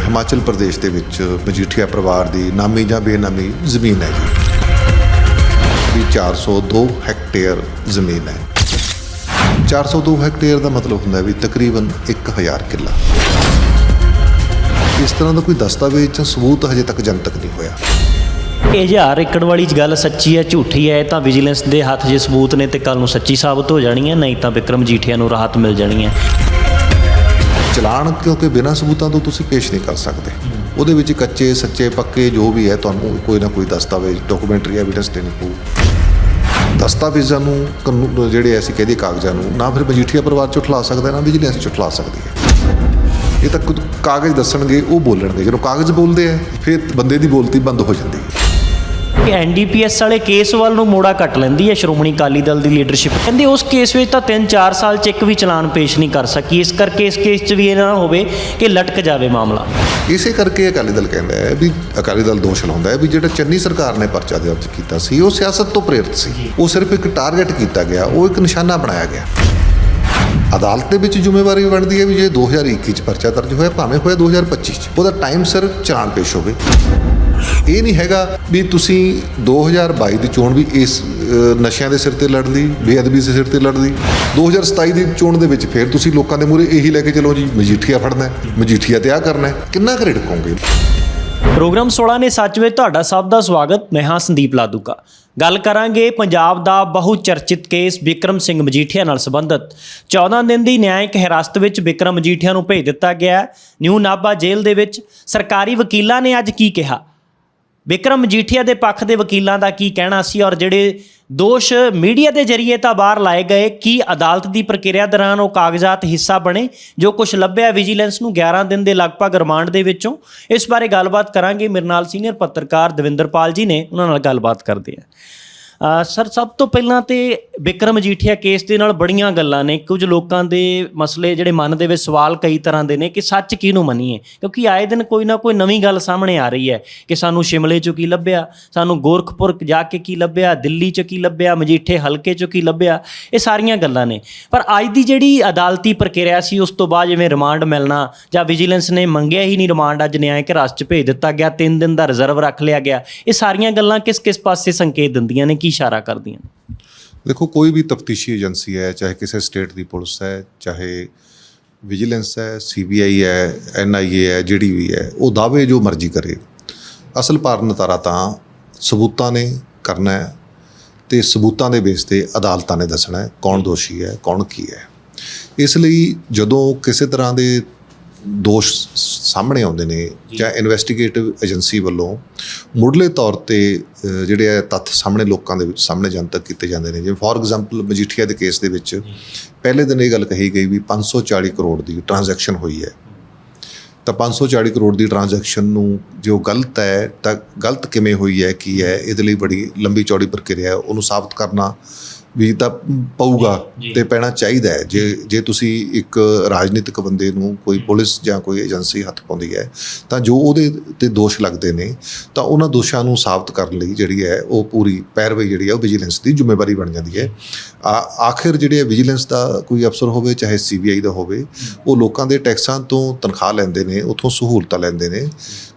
ਹਿਮਾਚਲ ਪ੍ਰਦੇਸ਼ ਦੇ ਵਿੱਚ ਮਜੀਠੀਆ ਪਰਿਵਾਰ ਦੀ ਨਾਮੀ ਜਾਂ ਬੇਨਾਮੀ ਜ਼ਮੀਨ ਹੈ ਜੀ। ਵੀ 402 ਹੈਕਟੇਅਰ ਜ਼ਮੀਨ ਹੈ। 402 ਹੈਕਟੇਅਰ ਦਾ ਮਤਲਬ ਹੁੰਦਾ ਹੈ ਵੀ ਤਕਰੀਬਨ 1000 ਕਿੱਲਾ। ਇਸ ਤਰ੍ਹਾਂ ਦਾ ਕੋਈ ਦਸਤਾਵੇਜ਼ ਜਾਂ ਸਬੂਤ ਹਜੇ ਤੱਕ ਜਨਤਕ ਨਹੀਂ ਹੋਇਆ। ਇਹ ਹਜ਼ਾਰ ਏਕੜ ਵਾਲੀ ਗੱਲ ਸੱਚੀ ਹੈ, ਝੂਠੀ ਹੈ, ਇਹ ਤਾਂ ਵਿਜੀਲੈਂਸ ਦੇ ਹੱਥ ਜੇ ਸਬੂਤ ਨੇ ਤੇ ਕੱਲ ਨੂੰ ਸੱਚੀ ਸਾਬਤ ਹੋ ਜਾਣੀ ਹੈ, ਨਹੀਂ ਤਾਂ ਵਿਕਰਮ ਜੀਠੀਆ ਨੂੰ ਰਾਹਤ ਮਿਲ ਜਾਣੀ ਹੈ। ਚਲਾਨ ਕਿਉਂਕਿ ਬਿਨਾਂ ਸਬੂਤਾਂ ਤੋਂ ਤੁਸੀਂ ਪੇਸ਼ ਨਹੀਂ ਕਰ ਸਕਦੇ। ਉਹਦੇ ਵਿੱਚ ਕੱਚੇ, ਸੱਚੇ, ਪੱਕੇ ਜੋ ਵੀ ਹੈ, ਤੁਹਾਨੂੰ ਕੋਈ ਨਾ ਕੋਈ ਦਸਤਾਵੇਜ਼ ਡਾਕੂਮੈਂਟਰੀ ਐਵੀਡੈਂਸ ਦੇਣੀ ਪਊ। ਦਸਤਾਵੇਜ਼ਾਂ ਨੂੰ ਕਾਨੂੰਨ, ਜਿਹੜੇ ਅਸੀਂ ਕਹਦੇ ਕਾਗਜ਼ਾਂ ਨੂੰ, ਨਾ ਫਿਰ ਮਜੀਠੀਆ ਪਰਿਵਾਰ ਚੋਂ ਉਠਲਾ ਸਕਦਾ, ਨਾ ਵਿਜੀਲੈਂਸ ਚੋਂ ਉਠਲਾ ਸਕਦੀ ਹੈ। ਇਹ ਤਾਂ ਕੁਝ ਕਾਗਜ਼ ਦੱਸਣਗੇ, ਉਹ ਬੋਲਣਗੇ। ਜਦੋਂ ਕਾਗਜ਼ ਬੋਲਦੇ ਆ, ਫਿਰ ਬੰਦੇ ਦੀ ਬੋਲਤੀ ਬੰਦ ਹੋ ਜਾਂਦੀ ਹੈ। ਕਿ ਐਨਡੀਪੀਐਸ ਵਾਲੇ ਕੇਸ ਵੱਲ ਨੂੰ ਮੋੜਾ ਕੱਟ ਲੈਂਦੀ ਹੈ ਸ਼੍ਰੋਮਣੀ ਅਕਾਲੀ ਦਲ ਦੀ ਲੀਡਰਸ਼ਿਪ ਕਹਿੰਦੇ ਉਸ ਕੇਸ ਵਿੱਚ ਤਾਂ 3-4 ਸਾਲ 'ਚ ਇੱਕ ਵੀ ਚਲਾਨ ਪੇਸ਼ ਨਹੀਂ ਕਰ ਸਕੀ। ਇਸ ਕਰਕੇ ਇਸ ਕੇਸ 'ਚ ਵੀ ਇਹ ਨਾ ਹੋਵੇ ਕਿ ਲਟਕ ਜਾਵੇ ਮਾਮਲਾ। ਇਸੇ ਕਰਕੇ ਅਕਾਲੀ ਦਲ ਕਹਿੰਦਾ ਹੈ ਵੀ ਅਕਾਲੀ ਦਲ ਦੋਸ਼ ਲਾਉਂਦਾ ਹੈ ਵੀ ਜਿਹੜਾ ਚੰਨੀ ਸਰਕਾਰ ਨੇ ਪਰਚਾ ਦਰਜ ਕੀਤਾ ਸੀ ਉਹ ਸਿਆਸਤ ਤੋਂ ਪ੍ਰੇਰਿਤ ਸੀ। ਉਹ ਸਿਰਫ ਇੱਕ ਟਾਰਗੇਟ ਕੀਤਾ ਗਿਆ ਉਹ ਇੱਕ ਨਿਸ਼ਾਨਾ ਬਣਾਇਆ ਗਿਆ। ਅਦਾਲਤ ਦੇ ਵਿੱਚ ਜ਼ਿੰਮੇਵਾਰੀ ਬਣਦੀ ਹੈ ਵੀ ਜੇ 2021 ਚ ਪਰਚਾ ਦਰਜ ਹੋਇਆ ਭਾਵੇਂ ਹੋਇਆ 2025 ਚ ਉਹਦਾ ਟਾਈਮ ਸਿਰ ਚਲਾਨ ਪੇਸ਼ ਹੋਵੇ। ਇਹ ਨਹੀਂ ਹੈਗਾ ਵੀ ਤੁਸੀਂ 2022 ਦੀ ਚੋਣ ਵੀ ਇਸ ਨਸ਼ਿਆਂ ਦੇ ਸਿਰ ਤੇ ਲੜਦੀ ਬੇਅਦਬੀ ਦੇ ਸਿਰ ਤੇ ਲੜਦੀ। 2027 ਦੀ ਚੋਣ ਦੇ ਵਿੱਚ ਫਿਰ ਤੁਸੀਂ ਲੋਕਾਂ ਦੇ ਮੂਹਰੇ ਇਹੀ ਲੈ ਕੇ ਚਲੋ ਜੀ ਮਜੀਠੀਆ ਫੜਨਾ ਹੈ, ਮਜੀਠੀਆ ਤੇ ਆ ਕਰਨਾ ਹੈ। ਕਿੰਨਾ ਕੁ ਰਿੜਕੋਗੇ ਪ੍ਰੋਗਰਾਮ 16 ਨੇ ਸੱਚ ਵਿੱਚ ਤੁਹਾਡਾ ਸਭ ਦਾ ਸਵਾਗਤ ਮੈਂ ਹਾਂ ਸੰਦੀਪ ਲਾਦੂਕਾ। ਗੱਲ ਕਰਾਂਗੇ ਪੰਜਾਬ ਦਾ ਬਹੁ ਚਰਚਿਤ ਕੇਸ ਵਿਕਰਮ ਸਿੰਘ ਮਜੀਠੀਆ ਨਾਲ ਸੰਬੰਧਿਤ। 14 ਦਿਨ ਦੀ ਨਿਆਂਇਕ ਹਿਰਾਸਤ ਵਿੱਚ ਵਿਕਰਮ ਮਜੀਠੀਆ ਨੂੰ ਭੇਜ ਦਿੱਤਾ ਗਿਆ ਨਿਊ ਨਾਭਾ ਜੇਲ੍ਹ ਦੇ ਵਿੱਚ ਸਰਕਾਰੀ ਵਕੀਲਾਂ ਨੇ ਅੱਜ ਕੀ ਕਿਹਾ? ਵਿਕਰਮ ਮਜੀਠੀਆ ਦੇ ਪੱਖ ਦੇ ਵਕੀਲਾਂ ਦਾ ਕੀ ਕਹਿਣਾ ਸੀ ਔਰ ਜਿਹੜੇ ਦੋਸ਼ ਮੀਡੀਆ ਦੇ ਜ਼ਰੀਏ ਤਾਂ ਬਾਹਰ ਲਾਏ ਗਏ, ਕੀ ਅਦਾਲਤ ਦੀ ਪ੍ਰਕਿਰਿਆ ਦੌਰਾਨ ਉਹ ਕਾਗਜ਼ਾਤ ਹਿੱਸਾ ਬਣੇ, ਜੋ ਕੁਝ ਲੱਭਿਆ ਵਿਜੀਲੈਂਸ ਨੂੰ 11 ਦਿਨ ਦੇ ਲਗਭਗ ਰਿਮਾਂਡ ਦੇ ਵਿੱਚੋਂ? ਇਸ ਬਾਰੇ ਗੱਲਬਾਤ ਕਰਾਂਗੇ। ਮੇਰੇ ਨਾਲ ਸੀਨੀਅਰ ਪੱਤਰਕਾਰ ਦਵਿੰਦਰਪਾਲ ਜੀ ਨੇ, ਉਹਨਾਂ ਨਾਲ ਗੱਲਬਾਤ ਕਰਦੇ ਆ ਸਰ, ਸਭ ਤੋਂ ਪਹਿਲਾਂ ਤੇ ਵਿਕਰਮ ਜੀਠੀਆ ਕੇਸ ਦੇ ਨਾਲ ਬੜੀਆਂ ਗੱਲਾਂ ਨੇ। ਕੁਝ ਲੋਕਾਂ ਦੇ ਮਸਲੇ ਜਿਹੜੇ ਮਨ ਦੇ ਵਿੱਚ ਸਵਾਲ ਕਈ ਤਰ੍ਹਾਂ ਦੇ ਨੇ ਕਿ ਸੱਚ ਕਿਹਨੂੰ ਮੰਨੀਏ? ਕਿਉਂਕਿ ਆਏ ਦਿਨ ਕੋਈ ਨਾ ਕੋਈ ਨਵੀਂ ਗੱਲ ਸਾਹਮਣੇ ਆ ਰਹੀ ਹੈ ਕਿ ਸਾਨੂੰ ਸ਼ਿਮਲੇ ਚੋਂ ਕੀ ਲੱਭਿਆ? ਸਾਨੂੰ ਗੋਰਖਪੁਰ ਜਾ ਕੇ ਕੀ ਲੱਭਿਆ? ਦਿੱਲੀ ਚ ਕੀ ਲੱਭਿਆ? ਮਜੀਠੇ ਹਲਕੇ ਚੋਂ ਕੀ ਲੱਭਿਆ? ਇਹ ਸਾਰੀਆਂ ਗੱਲਾਂ ਨੇ। ਪਰ ਅੱਜ ਦੀ ਜਿਹੜੀ ਅਦਾਲਤੀ ਪ੍ਰਕਿਰਿਆ ਸੀ, ਉਸ ਤੋਂ ਬਾਅਦ ਜਿਵੇਂ ਰਿਮਾਂਡ ਮਿਲਣਾ ਜਾਂ ਵਿਜੀਲੈਂਸ ਨੇ ਮੰਗਿਆ ਹੀ ਨਹੀਂ ਰਿਮਾਂਡ, ਅੱਜ ਨਿਆਇਕ ਹਿਰਾਸਤ ਚ ਭੇਜ ਦਿੱਤਾ ਗਿਆ। 3 ਦਿਨ ਦਾ ਰਿਜ਼ਰਵ ਰੱਖ ਲਿਆ ਗਿਆ। ਇਹ ਸਾਰੀਆਂ ਗੱਲਾਂ ਕਿਸ ਕਿਸ ਪਾਸੇ ਸੰਕੇਤ ਦਿੰਦੀਆਂ ਨੇ? ਕੀ ਇਸ਼ਾਰਾ ਕਰਦੀਆਂ ਨੇ। ਦੇਖੋ, ਕੋਈ ਵੀ ਤਫਤੀਸ਼ੀ ਏਜੰਸੀ ਹੈ, ਚਾਹੇ ਕਿਸੇ ਸਟੇਟ ਦੀ ਪੁਲਿਸ ਹੈ, ਚਾਹੇ ਵਿਜੀਲੈਂਸ ਹੈ, ਸੀਬੀਆਈ ਹੈ, ਐਨਆਈਏ ਹੈ ਜਿਹੜੀ ਵੀ ਹੈ, ਉਹ ਦਾਅਵੇ ਜੋ ਮਰਜ਼ੀ ਕਰੇ, ਅਸਲ ਭਾਰਨ ਤਾਰਾ ਤਾਂ ਸਬੂਤਾਂ ਨੇ ਕਰਨਾ ਹੈ ਤੇ ਸਬੂਤਾਂ ਦੇ ਬੇਸ ਤੇ ਅਦਾਲਤਾਂ ਨੇ ਦੱਸਣਾ ਹੈ ਕੌਣ ਦੋਸ਼ੀ ਹੈ, ਕੌਣ ਕੀ ਹੈ। ਇਸ ਲਈ ਜਦੋਂ ਕਿਸੇ ਤਰ੍ਹਾਂ ਦੇ ਦੋਸ਼ ਸਾਹਮਣੇ ਆਉਂਦੇ ਨੇ ਜਾਂ। ਇਨਵੈਸਟੀਗੇਟਿਵ ਏਜੰਸੀ ਵੱਲੋਂ ਮੁੱਢਲੇ ਤੌਰ ਤੇ ਜਿਹੜੇ ਆ ਤੱਥ ਸਾਹਮਣੇ ਲੋਕਾਂ ਦੇ ਵਿੱਚ ਸਾਹਮਣੇ ਜਨਤਕ ਕੀਤੇ ਜਾਂਦੇ ਨੇ। ਜਿਵੇਂ ਫੋਰ ਐਗਜ਼ਾਮਪਲ ਮਜੀਠੀਆ ਦੇ ਕੇਸ ਦੇ ਵਿੱਚ ਪਹਿਲੇ ਦਿਨ ਇਹ ਗੱਲ ਕਹੀ ਗਈ ਵੀ 540 ਕਰੋੜ ਦੀ ਟ੍ਰਾਂਜੈਕਸ਼ਨ ਹੋਈ ਹੈ। ਤਾਂ 540 ਕਰੋੜ ਦੀ ਟ੍ਰਾਂਜੈਕਸ਼ਨ ਨੂੰ ਜੋ ਗਲਤ ਹੈ ਤਾਂ ਗਲਤ ਕਿਵੇਂ ਹੋਈ ਹੈ ਕੀ ਹੈ ਇਹਦੇ ਲਈ ਬੜੀ ਲੰਬੀ ਚੌੜੀ ਪ੍ਰਕਿਰਿਆ ਹੈ। ਉਹਨੂੰ ਸਾਬਤ ਕਰਨਾ ਵੀ ਤਾਂ ਪਊਗਾ ਤੇ ਪੈਣਾ ਚਾਹੀਦਾ ਹੈ। ਜੇ ਜੇ ਤੁਸੀਂ ਇੱਕ ਰਾਜਨੀਤਿਕ ਬੰਦੇ ਨੂੰ ਕੋਈ ਪੁਲਿਸ ਜਾਂ ਕੋਈ ਏਜੰਸੀ ਹੱਥ ਪਾਉਂਦੀ ਹੈ ਤਾਂ ਜੋ ਉਹਦੇ ਤੇ ਦੋਸ਼ ਲੱਗਦੇ ਨੇ ਤਾਂ ਉਹਨਾਂ ਦੋਸ਼ਾਂ ਨੂੰ ਸਾਬਤ ਕਰਨ ਲਈ ਜਿਹੜੀ ਹੈ ਉਹ ਪੂਰੀ ਪੈਰਵਾਈ ਜਿਹੜੀ ਹੈ ਉਹ ਵਿਜੀਲੈਂਸ ਦੀ ਜ਼ਿੰਮੇਵਾਰੀ ਬਣ ਜਾਂਦੀ ਹੈ। ਆ- ਆਖਿਰ ਜਿਹੜੇ ਵਿਜੀਲੈਂਸ ਦਾ ਕੋਈ ਅਫਸਰ ਹੋਵੇ ਚਾਹੇ ਸੀਬੀਆਈ ਦਾ ਹੋਵੇ ਉਹ ਲੋਕਾਂ ਦੇ ਟੈਕਸਾਂ ਤੋਂ ਤਨਖਾਹ ਲੈਂਦੇ ਨੇ ਉਥੋਂ ਸਹੂਲਤਾਂ ਲੈਂਦੇ ਨੇ।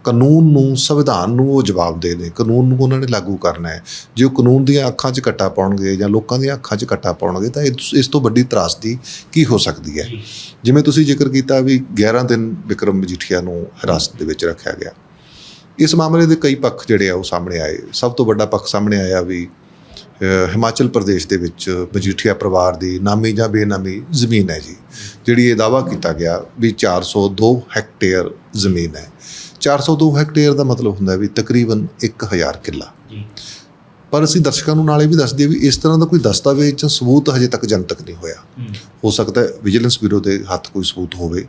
ਕਾਨੂੰਨ ਨੂੰ, ਸੰਵਿਧਾਨ ਨੂੰ ਉਹ ਜਵਾਬ ਦੇ ਨੇ ਕਾਨੂੰਨ ਨੂੰ ਉਹਨਾਂ ਨੇ ਲਾਗੂ ਕਰਨਾ ਹੈ। ਜੇ ਉਹ ਕਾਨੂੰਨ ਦੀਆਂ ਅੱਖਾਂ 'ਚ ਕੱਟਾ ਪਾਉਣਗੇ ਜਾਂ ਲੋਕਾਂ ਦੀਆਂ ਅੱਖਾਂ 'ਚ ਕੱਟਾ ਪਾਉਣਗੇ ਤਾਂ ਇਸ ਤੋਂ ਵੱਡੀ ਤਰਾਸਦੀ ਕੀ ਹੋ ਸਕਦੀ ਹੈ? ਜਿਵੇਂ ਤੁਸੀਂ ਜ਼ਿਕਰ ਕੀਤਾ ਵੀ 11 ਦਿਨ ਵਿਕਰਮ ਮਜੀਠੀਆ ਨੂੰ ਹਿਰਾਸਤ ਦੇ ਵਿੱਚ ਰੱਖਿਆ ਗਿਆ। ਇਸ ਮਾਮਲੇ ਦੇ ਕਈ ਪੱਖ ਜਿਹੜੇ ਆ ਉਹ ਸਾਹਮਣੇ ਆਏ। ਸਭ ਤੋਂ ਵੱਡਾ ਪੱਖ ਸਾਹਮਣੇ ਆਇਆ ਵੀ ਹਿਮਾਚਲ ਪ੍ਰਦੇਸ਼ ਦੇ ਵਿੱਚ ਮਜੀਠੀਆ ਪਰਿਵਾਰ ਦੀ ਨਾਮੀ ਜਾਂ ਬੇਨਾਮੀ ਜ਼ਮੀਨ ਹੈ ਜੀ। ਜਿਹੜੀ ਇਹ ਦਾਵਾ ਕੀਤਾ ਗਿਆ ਵੀ 402 ਹੈਕਟੇਅਰ ਜ਼ਮੀਨ ਹੈ। 402 ਹੈਕਟੇਅਰ ਦਾ ਮਤਲਬ ਹੁੰਦਾ ਵੀ ਤਕਰੀਬਨ 1000 ਕਿੱਲਾ। ਜੀ। ਪਰ ਅਸੀਂ ਦਰਸ਼ਕਾਂ ਨੂੰ ਨਾਲੇ ਵੀ ਦੱਸ ਦਈਏ ਵੀ ਇਸ ਤਰ੍ਹਾਂ ਦਾ ਕੋਈ ਦਸਤਾਵੇਜ਼ ਜਾਂ ਸਬੂਤ ਹਜੇ ਤੱਕ ਜਨਤਕ ਨਹੀਂ ਹੋਇਆ। ਹੋ। ਸਕਦਾ ਹੈ ਵਿਜੀਲੈਂਸ ਬਿਊਰੋ ਦੇ ਹੱਥ ਕੋਈ ਸਬੂਤ ਹੋਵੇ।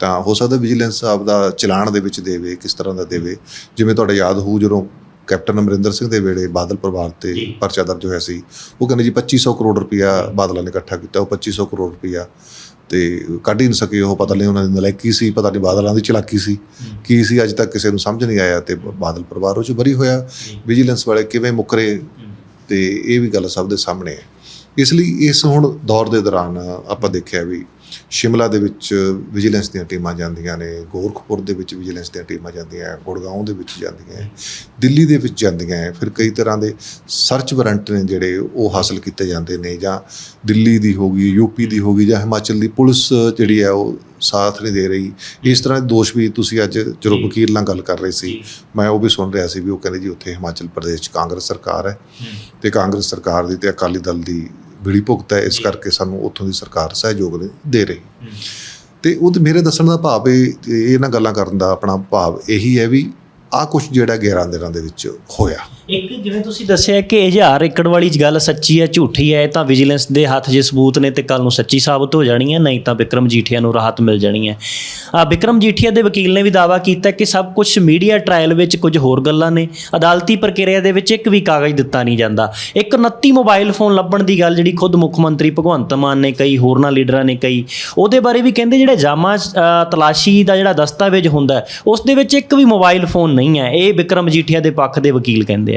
ਤਾਂ ਹੋ ਸਕਦਾ ਵਿਜੀਲੈਂਸ ਆਪਦਾ ਚਲਾਨ ਦੇ ਵਿੱਚ ਦੇਵੇ ਕਿਸ ਤਰ੍ਹਾਂ ਦਾ ਦੇਵੇ। ਜਿਵੇਂ ਤੁਹਾਡਾ ਯਾਦ ਹੋਊ ਜਦੋਂ ਕੈਪਟਨ ਅਮਰਿੰਦਰ ਸਿੰਘ ਦੇ ਵੇਲੇ ਬਾਦਲ ਪਰਿਵਾਰ ਤੇ। ਪਰਚਾ ਦਰਜ ਹੋਇਆ ਸੀ। ਉਹ ਕਹਿੰਦੇ ਜੀ 2500 ਕਰੋੜ ਰੁਪਇਆ ਬਾਦਲਾਂ ਨੇ ਇਕੱਠਾ ਕੀਤਾ ਉਹ 2500 ਕਰੋੜ ਰੁਪਇਆ ਤੇ ਕੱਢ ਹੀ ਨਹੀਂ ਸਕੇ, ਉਹ ਪਤਾ ਨਹੀਂ ਉਹਨਾਂ ਦੀ ਨਲਾਇਕੀ ਸੀ, ਪਤਾ ਨਹੀਂ ਬਾਦਲਾਂ ਦੀ ਚਲਾਕੀ ਸੀ, ਕੀ ਸੀ, ਅੱਜ ਤੱਕ ਕਿਸੇ ਨੂੰ ਸਮਝ ਨਹੀਂ ਆਇਆ ਤੇ ਬਾਦਲ ਪਰਿਵਾਰ ਉਹ ਚ ਬਰੀ ਹੋਇਆ ਵਿਜੀਲੈਂਸ ਵਾਲੇ ਕਿਵੇਂ ਮੁਕਰੇ ਤੇ ਇਹ ਵੀ ਗੱਲ ਸਭ ਦੇ ਸਾਹਮਣੇ ਹੈ। ਇਸ ਲਈ ਇਸ ਹੁਣ ਦੌਰ ਦੇ ਦੌਰਾਨ ਆਪਾਂ ਦੇਖਿਆ ਵੀ ਸ਼ਿਮਲਾ ਦੇ ਵਿੱਚ ਵਿਜੀਲੈਂਸ ਦੀਆਂ ਟੀਮਾਂ ਜਾਂਦੀਆਂ ਨੇ ਗੋਰਖਪੁਰ ਦੇ ਵਿੱਚ ਵਿਜੀਲੈਂਸ ਦੀਆਂ ਟੀਮਾਂ ਜਾਂਦੀਆਂ ਗੁੜਗਾਉਂ ਦੇ ਵਿੱਚ ਜਾਂਦੀਆਂ ਹੈ, ਦਿੱਲੀ ਦੇ ਵਿੱਚ ਜਾਂਦੀਆਂ ਹੈ। ਫਿਰ ਕਈ ਤਰ੍ਹਾਂ ਦੇ ਸਰਚ ਵਾਰੰਟ ਨੇ ਜਿਹੜੇ ਉਹ ਹਾਸਲ ਕੀਤੇ ਜਾਂਦੇ ਨੇ ਜਾਂ ਦਿੱਲੀ ਦੀ ਹੋ ਗਈ ਯੂਪੀ ਦੀ ਹੋ ਗਈ ਜਾਂ ਹਿਮਾਚਲ ਦੀ ਪੁਲਿਸ ਜਿਹੜੀ ਹੈ ਉਹ ਸਾਥ ਨਹੀਂ ਦੇ ਰਹੀ। ਇਸ ਤਰ੍ਹਾਂ ਦੇ ਦੋਸ਼ ਵੀ ਤੁਸੀਂ ਅੱਜ ਜਦੋਂ ਵਕੀਲ ਨਾਲ ਗੱਲ ਕਰ ਰਹੇ ਸੀ ਮੈਂ ਉਹ ਵੀ ਸੁਣ ਰਿਹਾ ਸੀ ਵੀ ਉਹ ਕਹਿੰਦੇ ਜੀ ਉੱਥੇ ਹਿਮਾਚਲ ਪ੍ਰਦੇਸ਼ 'ਚ ਕਾਂਗਰਸ ਸਰਕਾਰ ਹੈ। ਤੇ ਕਾਂਗਰਸ ਸਰਕਾਰ ਦੀ ਤੇ ਅਕਾਲੀ ਦਲ ਦੀ ਬਿੜੀ ਭੁਗਤ ਹੈ ਇਸ ਕਰਕੇ ਸਾਨੂੰ ਉੱਥੋਂ ਦੀ ਸਰਕਾਰ ਸਹਿਯੋਗ ਦੇ ਰਹੀ। ਤੇ ਉਹਦੇ ਮੇਰੇ ਦੱਸਣ ਦਾ ਭਾਵ ਇਹ ਇਹਨਾਂ ਗੱਲਾਂ ਕਰਨ ਦਾ ਆਪਣਾ ਭਾਵ ਇਹੀ ਹੈ ਵੀ ਆ ਕੁਝ ਜਿਹੜਾ 11 ਦਿਨਾਂ ਦੇ ਵਿੱਚ ਹੋਇਆ। ਇੱਕ ਜਿਵੇਂ ਤੁਸੀਂ ਦੱਸਿਆ ਕਿ ਇਹ 1000 ਏਕੜ ਵਾਲੀ ਗੱਲ ਸੱਚੀ ਹੈ, ਝੂਠੀ ਹੈ, ਇਹ ਤਾਂ ਵਿਜੀਲੈਂਸ ਦੇ ਹੱਥ 'ਚ ਸਬੂਤ ਨੇ ਤੇ ਕੱਲ ਨੂੰ ਸੱਚੀ ਸਾਬਤ ਹੋ ਜਾਣੀ ਹੈ, ਨਹੀਂ ਤਾਂ ਵਿਕਰਮ ਜੀਠੀਆ ਨੂੰ ਰਾਹਤ ਮਿਲ ਜਾਣੀ ਹੈ। ਆ ਵਿਕਰਮ ਜੀਠੀਆ ਦੇ ਵਕੀਲ ਨੇ ਵੀ ਦਾਅਵਾ ਕੀਤਾ ਕਿ ਸਭ ਕੁਝ ਮੀਡੀਆ ਟ੍ਰਾਇਲ ਵਿੱਚ ਕੁਝ ਹੋਰ ਗੱਲਾਂ ਨੇ, ਅਦਾਲਤੀ ਪ੍ਰਕਿਰਿਆ ਦੇ ਵਿੱਚ ਇੱਕ ਵੀ ਕਾਗਜ਼ ਦਿੱਤਾ ਨਹੀਂ ਜਾਂਦਾ। ਇੱਕ 29 ਮੋਬਾਈਲ ਫੋਨ ਲੱਭਣ ਦੀ ਗੱਲ ਜਿਹੜੀ ਖੁਦ ਮੁੱਖ ਮੰਤਰੀ ਭਗਵੰਤ ਮਾਨ ਨੇ ਕਈ ਹੋਰਨਾਂ ਲੀਡਰਾਂ ਨੇ ਕਈ ਉਹਦੇ ਬਾਰੇ ਵੀ ਕਹਿੰਦੇ ਜਿਹੜੇ ਜਾਮਾ ਤਲਾਸ਼ੀ ਦਾ ਜਿਹੜਾ ਦਸਤਾਵੇਜ਼ ਹੁੰਦਾ, ਉਸ ਦੇ ਵਿੱਚ ਇੱਕ ਵੀ ਮੋਬਾਈਲ ਫੋਨ ਨਹੀਂ ਹੈ, ਇਹ ਵਿਕਰਮ ਜੀਠੀਆ ਦੇ ਪੱਖ ਦੇ ਵਕੀਲ ਕਹਿੰਦੇ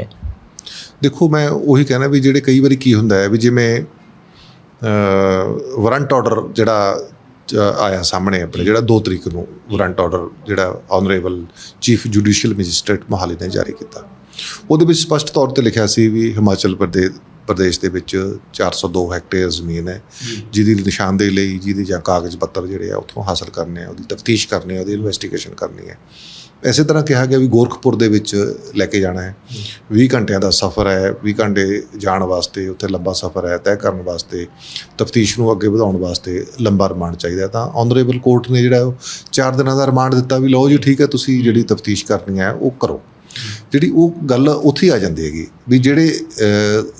ਦੇਖੋ ਮੈਂ ਉਹੀ ਕਹਿਣਾ ਵੀ ਜਿਹੜੇ ਕਈ ਵਾਰੀ ਕੀ ਹੁੰਦਾ ਹੈ ਵੀ ਜਿਵੇਂ ਵਾਰੰਟ ਆਰਡਰ ਜਿਹੜਾ ਆਇਆ ਸਾਹਮਣੇ ਆਪਣੇ ਜਿਹੜਾ 2 ਤਰੀਕ ਨੂੰ ਵਾਰੰਟ ਆਰਡਰ ਜਿਹੜਾ honourable chief judicial magistrate Mohali ਨੇ ਜਾਰੀ ਕੀਤਾ। ਉਹਦੇ ਵਿੱਚ ਸਪਸ਼ਟ ਤੌਰ ਤੇ ਲਿਖਿਆ ਸੀ ਵੀ ਹਿਮਾਚਲ ਪ੍ਰਦੇਸ਼ ਪ੍ਰਦੇਸ਼ ਦੇ ਵਿੱਚ 402 ਹੈਕਟੇਅਰ ਜ਼ਮੀਨ ਹੈ। ਜਿਹਦੀ ਨਿਸ਼ਾਨਦੇਹੀ ਲਈ ਜਿਹਦੇ ਜਾਂ ਕਾਗਜ਼ ਪੱਤਰ ਜਿਹੜੇ ਆ ਉੱਥੋਂ ਹਾਸਲ ਕਰਨੇ ਆ ਉਹਦੀ ਤਫਤੀਸ਼ ਕਰਨੀ ਆ ਉਹਦੀ ਇਨਵੈਸਟੀਗੇਸ਼ਨ ਕਰਨੀ ਹੈ। ਐਸੇ ਤਰ੍ਹਾਂ ਕਿਹਾ ਗਿਆ ਵੀ ਗੋਰਖਪੁਰ ਦੇ ਵਿੱਚ ਲੈ ਕੇ ਜਾਣਾ ਹੈ। 20 ਘੰਟਿਆਂ ਦਾ ਸਫ਼ਰ ਹੈ 20 ਘੰਟੇ ਜਾਣ ਵਾਸਤੇ ਉੱਥੇ ਲੰਬਾ ਸਫ਼ਰ ਹੈ ਤੈਅ ਕਰਨ ਵਾਸਤੇ ਤਫਤੀਸ਼ ਨੂੰ ਅੱਗੇ ਵਧਾਉਣ ਵਾਸਤੇ ਲੰਬਾ ਰਿਮਾਂਡ ਚਾਹੀਦਾ। ਤਾਂ ਆਨਰੇਬਲ ਕੋਰਟ ਨੇ ਜਿਹੜਾ ਉਹ 4 ਦਿਨਾਂ ਦਾ ਰਿਮਾਂਡ ਦਿੱਤਾ ਵੀ ਲਓ ਜੀ ਠੀਕ ਹੈ ਤੁਸੀਂ ਜਿਹੜੀ ਤਫਤੀਸ਼ ਕਰਨੀ ਹੈ ਉਹ ਕਰੋ। ਜਿਹੜੀ ਉਹ ਗੱਲ ਉੱਥੇ ਆ ਜਾਂਦੀ ਹੈਗੀ ਵੀ ਜਿਹੜੇ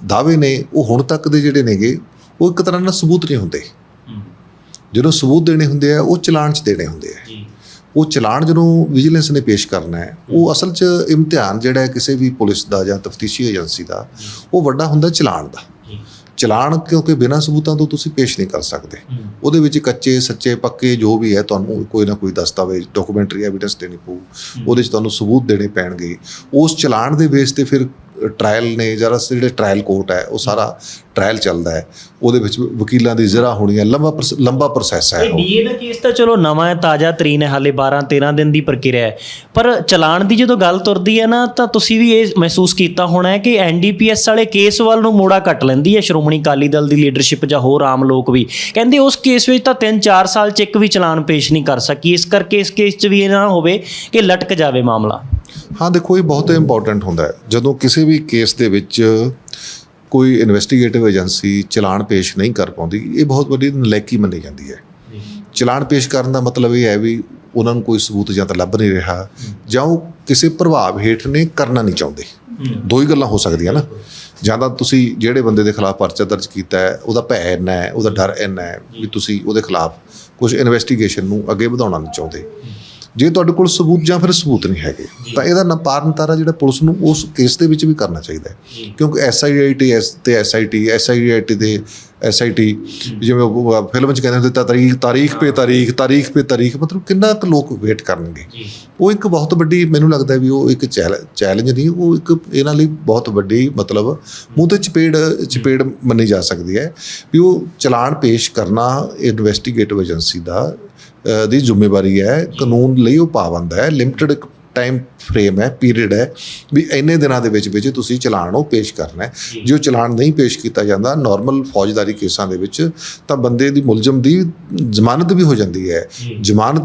ਦਾਅਵੇ ਨੇ ਉਹ ਹੁਣ ਤੱਕ ਦੇ ਜਿਹੜੇ ਨੇਗੇ ਉਹ ਇੱਕ ਤਰ੍ਹਾਂ ਨਾਲ ਸਬੂਤ ਨਹੀਂ ਹੁੰਦੇ। ਜਦੋਂ ਸਬੂਤ ਦੇਣੇ ਹੁੰਦੇ ਆ ਉਹ ਚਲਾਨ 'ਚ ਦੇਣੇ ਹੁੰਦੇ ਆ। ਉਹ ਚਲਾਨ ਜਦੋਂ ਵਿਜੀਲੈਂਸ ਨੇ ਪੇਸ਼ ਕਰਨਾ ਹੈ ਉਹ ਅਸਲ 'ਚ ਇਮਤਿਹਾਨ ਜਿਹੜਾ ਹੈ ਕਿਸੇ ਵੀ ਪੁਲਿਸ ਦਾ ਜਾਂ ਤਫਤੀਸ਼ੀ ਏਜੰਸੀ ਦਾ ਉਹ ਵੱਡਾ ਹੁੰਦਾ ਚਲਾਨ ਦਾ। ਚਲਾਨ ਕਿਉਂਕਿ ਬਿਨਾਂ ਸਬੂਤਾਂ ਤੋਂ ਤੁਸੀਂ ਪੇਸ਼ ਨਹੀਂ ਕਰ ਸਕਦੇ। ਉਹਦੇ ਵਿੱਚ ਕੱਚੇ ਸੱਚੇ ਪੱਕੇ ਜੋ ਵੀ ਹੈ ਤੁਹਾਨੂੰ ਕੋਈ ਨਾ ਕੋਈ ਦਸਤਾਵੇਜ਼ ਡਾਕੂਮੈਂਟਰੀ ਐਵੀਡੈਂਸ ਦੇਣੀ ਪਊ ਉਹਦੇ 'ਚ ਤੁਹਾਨੂੰ ਸਬੂਤ ਦੇਣੇ ਪੈਣਗੇ। ਉਸ ਚਲਾਨ ਦੇ ਬੇਸ ਤੇ ਫਿਰ ਟ੍ਰਾਇਲ ਨੇ ਜਰਾ ਜਿਹੜੇ ਟ੍ਰਾਇਲ ਕੋਰਟ ਹੈ ਉਹ ਸਾਰਾ ਟ੍ਰਾਇਲ ਚੱਲਦਾ ਹੈ। ਉਹਦੇ ਵਿੱਚ ਵਕੀਲਾਂ ਦੀ ਜ਼ਰਾ ਹੋਣੀ ਹੈ ਲੰਬਾ ਲੰਬਾ ਪ੍ਰੋਸੈਸ ਹੈ ਇਹ ਉਹ। ਡੀਏ ਦਾ ਕੇਸ ਤਾਂ ਚਲੋ ਨਵਾਂ ਹੈ ਤਾਜ਼ਾ ਤਰੀਨ ਹੈ ਹਾਲੇ 12 13 ਦਿਨ ਦੀ ਪ੍ਰਕਿਰਿਆ ਹੈ। ਪਰ ਚਲਾਨ ਦੀ ਜਦੋਂ ਗੱਲ ਤੁਰਦੀ ਹੈ ਨਾ ਤਾਂ ਤੁਸੀਂ ਵੀ ਇਹ ਮਹਿਸੂਸ ਕੀਤਾ ਹੋਣਾ ਹੈ ਕਿ ਐਨਡੀਪੀਐਸ ਵਾਲੇ ਕੇਸ ਵੱਲ ਨੂੰ ਮੋੜਾ ਕੱਟ ਲੈਂਦੀ ਹੈ ਸ਼੍ਰੋਮਣੀ ਅਕਾਲੀ ਦਲ ਦੀ ਲੀਡਰਸ਼ਿਪ ਜਾਂ ਹੋਰ ਆਮ ਲੋਕ ਵੀ। ਕਹਿੰਦੇ ਉਸ ਕੇਸ ਵਿੱਚ ਤਾਂ 3-4 ਸਾਲ ਚ ਇੱਕ ਵੀ ਚਲਾਨ ਪੇਸ਼ ਨਹੀਂ ਕਰ ਸਕੀ ਇਸ ਕਰਕੇ ਇਸ ਕੇਸ 'ਚ ਵੀ ਇਹ ਨਾ ਹੋਵੇ ਕਿ ਲਟਕ ਜਾਵੇ ਮਾਮਲਾ। ਹਾਂ, ਦੇਖੋ, ਇਹ ਬਹੁਤ ਇੰਪੋਰਟੈਂਟ ਹੁੰਦਾ ਹੈ। ਜਦੋਂ ਕਿਸੇ ਵੀ ਕੇਸ ਦੇ ਵਿੱਚ ਕੋਈ ਇਨਵੈਸਟੀਗੇਟਿਵ ਏਜੰਸੀ ਚਲਾਨ ਪੇਸ਼ ਨਹੀਂ ਕਰ ਪਾਉਂਦੀ, ਇਹ ਬਹੁਤ ਵੱਡੀ ਨਲੈਕੀ ਮੰਨੀ ਜਾਂਦੀ ਹੈ। ਚਲਾਨ ਪੇਸ਼ ਕਰਨ ਦਾ ਮਤਲਬ ਇਹ ਹੈ ਵੀ ਉਹਨਾਂ ਨੂੰ ਕੋਈ ਸਬੂਤ ਜਾਂ ਤਾਂ ਲੱਭ ਨਹੀਂ ਰਿਹਾ ਜਾਂ ਉਹ ਕਿਸੇ ਪ੍ਰਭਾਵ ਹੇਠ ਨੇ ਕਰਨਾ ਨਹੀਂ ਚਾਹੁੰਦੇ। ਦੋ ਹੀ ਗੱਲਾਂ ਹੋ ਸਕਦੀਆਂ ਨਾ। ਜਾਂ ਤਾਂ ਤੁਸੀਂ ਜਿਹੜੇ ਬੰਦੇ ਦੇ ਖਿਲਾਫ ਪਰਚਾ ਦਰਜ ਕੀਤਾ ਹੈ, ਉਹਦਾ ਭੈ ਇੰਨਾ ਹੈ, ਉਹਦਾ ਡਰ ਇੰਨਾ ਹੈ ਵੀ ਤੁਸੀਂ ਉਹਦੇ ਖਿਲਾਫ ਕੁਝ ਇਨਵੈਸਟੀਗੇਸ਼ਨ ਨੂੰ ਅੱਗੇ ਵਧਾਉਣਾ ਨਹੀਂ ਚਾਹੁੰਦੇ। ਜੇ ਤੁਹਾਡੇ ਕੋਲ ਸਬੂਤ ਜਾਂ ਫਿਰ ਸਬੂਤ ਨਹੀਂ ਹੈਗੇ ਤਾਂ ਇਹਦਾ ਨਪਾਰ ਨਤਾਰਾ ਜਿਹੜਾ ਪੁਲਿਸ ਨੂੰ ਉਸ ਕੇਸ ਦੇ ਵਿੱਚ ਵੀ ਕਰਨਾ ਚਾਹੀਦਾ ਹੈ। ਕਿਉਂਕਿ ਐਸਆਈਟੀ ਤੇ ਐਸਆਈਟੀ ਐਸਆਈਟੀ ਤੇ ਐਸਆਈਟੀ ਜਿਵੇਂ ਫਿਲਮ ਚ ਕਹਿੰਦੇ ਹੁੰਦੇ ਤਾਰੀਖ ਤਾਰੀਖ ਪੇ ਤਾਰੀਖ ਤਾਰੀਖ ਪੇ ਤਾਰੀਖ ਮਤਲਬ ਕਿੰਨਾ ਕੁ ਲੋਕ ਵੇਟ ਕਰਨਗੇ। ਉਹ ਇੱਕ ਬਹੁਤ ਵੱਡੀ ਮੈਨੂੰ ਲੱਗਦਾ ਵੀ ਉਹ ਇੱਕ ਚੈਲੰਜ ਨਹੀਂ ਉਹ ਇੱਕ ਇਹਨਾਂ ਲਈ ਬਹੁਤ ਵੱਡੀ ਮਤਲਬ ਮੂੰਹ ਤੇ ਚਪੇੜ ਚਪੇੜ ਮੰਨੀ ਜਾ ਸਕਦੀ ਹੈ। ਵੀ ਉਹ ਚਲਾਨ ਪੇਸ਼ ਕਰਨਾ ਇਨਵੈਸਟੀਗੇਟਿਵ ਏਜੰਸੀ ਦਾ ਦੀ ਜ਼ਿੰਮੇਵਾਰੀ ਹੈ ਕਾਨੂੰਨ ਲਈ ਉਹ ਪਾਬੰਦ ਹੈ ਲਿਮਟਿਡ ਟਾਈਮ ਫਰੇਮ ਹੈ ਪੀਰੀਅਡ ਹੈ ਵੀ ਇੰਨੇ ਦਿਨਾਂ ਦੇ ਵਿੱਚ ਵਿੱਚ ਤੁਸੀਂ ਚਲਾਨ ਉਹ ਪੇਸ਼ ਕਰਨਾ ਹੈ। ਜੇ। ਉਹ ਚਲਾਨ ਨਹੀਂ ਪੇਸ਼ ਕੀਤਾ ਜਾਂਦਾ ਨਾਰਮਲ ਫੌਜਦਾਰੀ ਕੇਸਾਂ ਦੇ ਵਿੱਚ ਤਾਂ ਬੰਦੇ ਦੀ ਮੁਲਜ਼ਮ ਦੀ ਜ਼ਮਾਨਤ ਵੀ ਹੋ ਜਾਂਦੀ ਹੈ। ਜ਼ਮਾਨਤ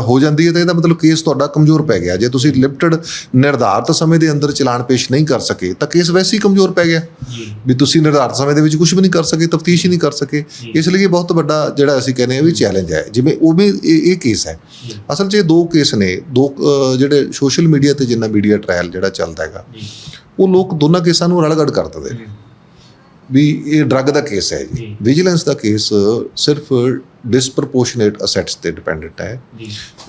ਹੋ ਜਾਂਦੀ ਹੈ ਤਾਂ ਇਹਦਾ ਮਤਲਬ ਕੇਸ ਤੁਹਾਡਾ ਕਮਜ਼ੋਰ ਪੈ ਗਿਆ। ਜੇ ਤੁਸੀਂ ਲਿਮਟਿਡ ਨਿਰਧਾਰਤ ਸਮੇਂ ਦੇ ਅੰਦਰ ਚਲਾਨ ਪੇਸ਼ ਨਹੀਂ ਕਰ ਸਕੇ ਤਾਂ ਕੇਸ ਵੈਸੇ ਹੀ ਕਮਜ਼ੋਰ ਪੈ ਗਿਆ। ਵੀ ਤੁਸੀਂ ਨਿਰਧਾਰਤ ਸਮੇਂ ਦੇ ਵਿੱਚ ਕੁਝ ਵੀ ਨਹੀਂ ਕਰ ਸਕੇ ਤਫਤੀਸ਼ ਹੀ ਨਹੀਂ ਕਰ ਸਕੇ। ਇਸ ਲਈ ਇਹ ਬਹੁਤ ਵੱਡਾ ਜਿਹੜਾ ਅਸੀਂ ਕਹਿੰਦੇ ਆ ਵੀ ਚੈਲੰਜ ਹੈ। ਜਿਵੇਂ ਉਹ ਵੀ ਇਹ ਕੇਸ ਹੈ। ਅਸਲ 'ਚ ਇਹ ਦੋ ਕੇਸ ਨੇ। ਦੋ ਅ, ਜਿਹੜੇ ਸੋਸ਼ਲ ਮੀਡੀਆ ਤੇ ਜਿੰਨਾ ਮੀਡੀਆ ਟ੍ਰਾਇਲ ਜਿਹੜਾ ਚੱਲਦਾ ਹੈਗਾ ਉਹ ਲੋਕ ਦੋਨਾਂ ਕੇਸਾਂ ਨੂੰ ਰਲਗੜ ਕਰ ਦਿੰਦੇ ਨੇ। ਵੀ ਇਹ ਡਰੱਗ ਦਾ ਕੇਸ ਹੈ ਜੀ। ਵਿਜੀਲੈਂਸ ਦਾ ਕੇਸ ਸਿਰਫ ਡਿਸਪ੍ਰੋਪੋਰਸ਼ਨੇਟ ਅਸੈਟਸ ਤੇ ਡਿਪੈਂਡੈਂਟ ਹੈ।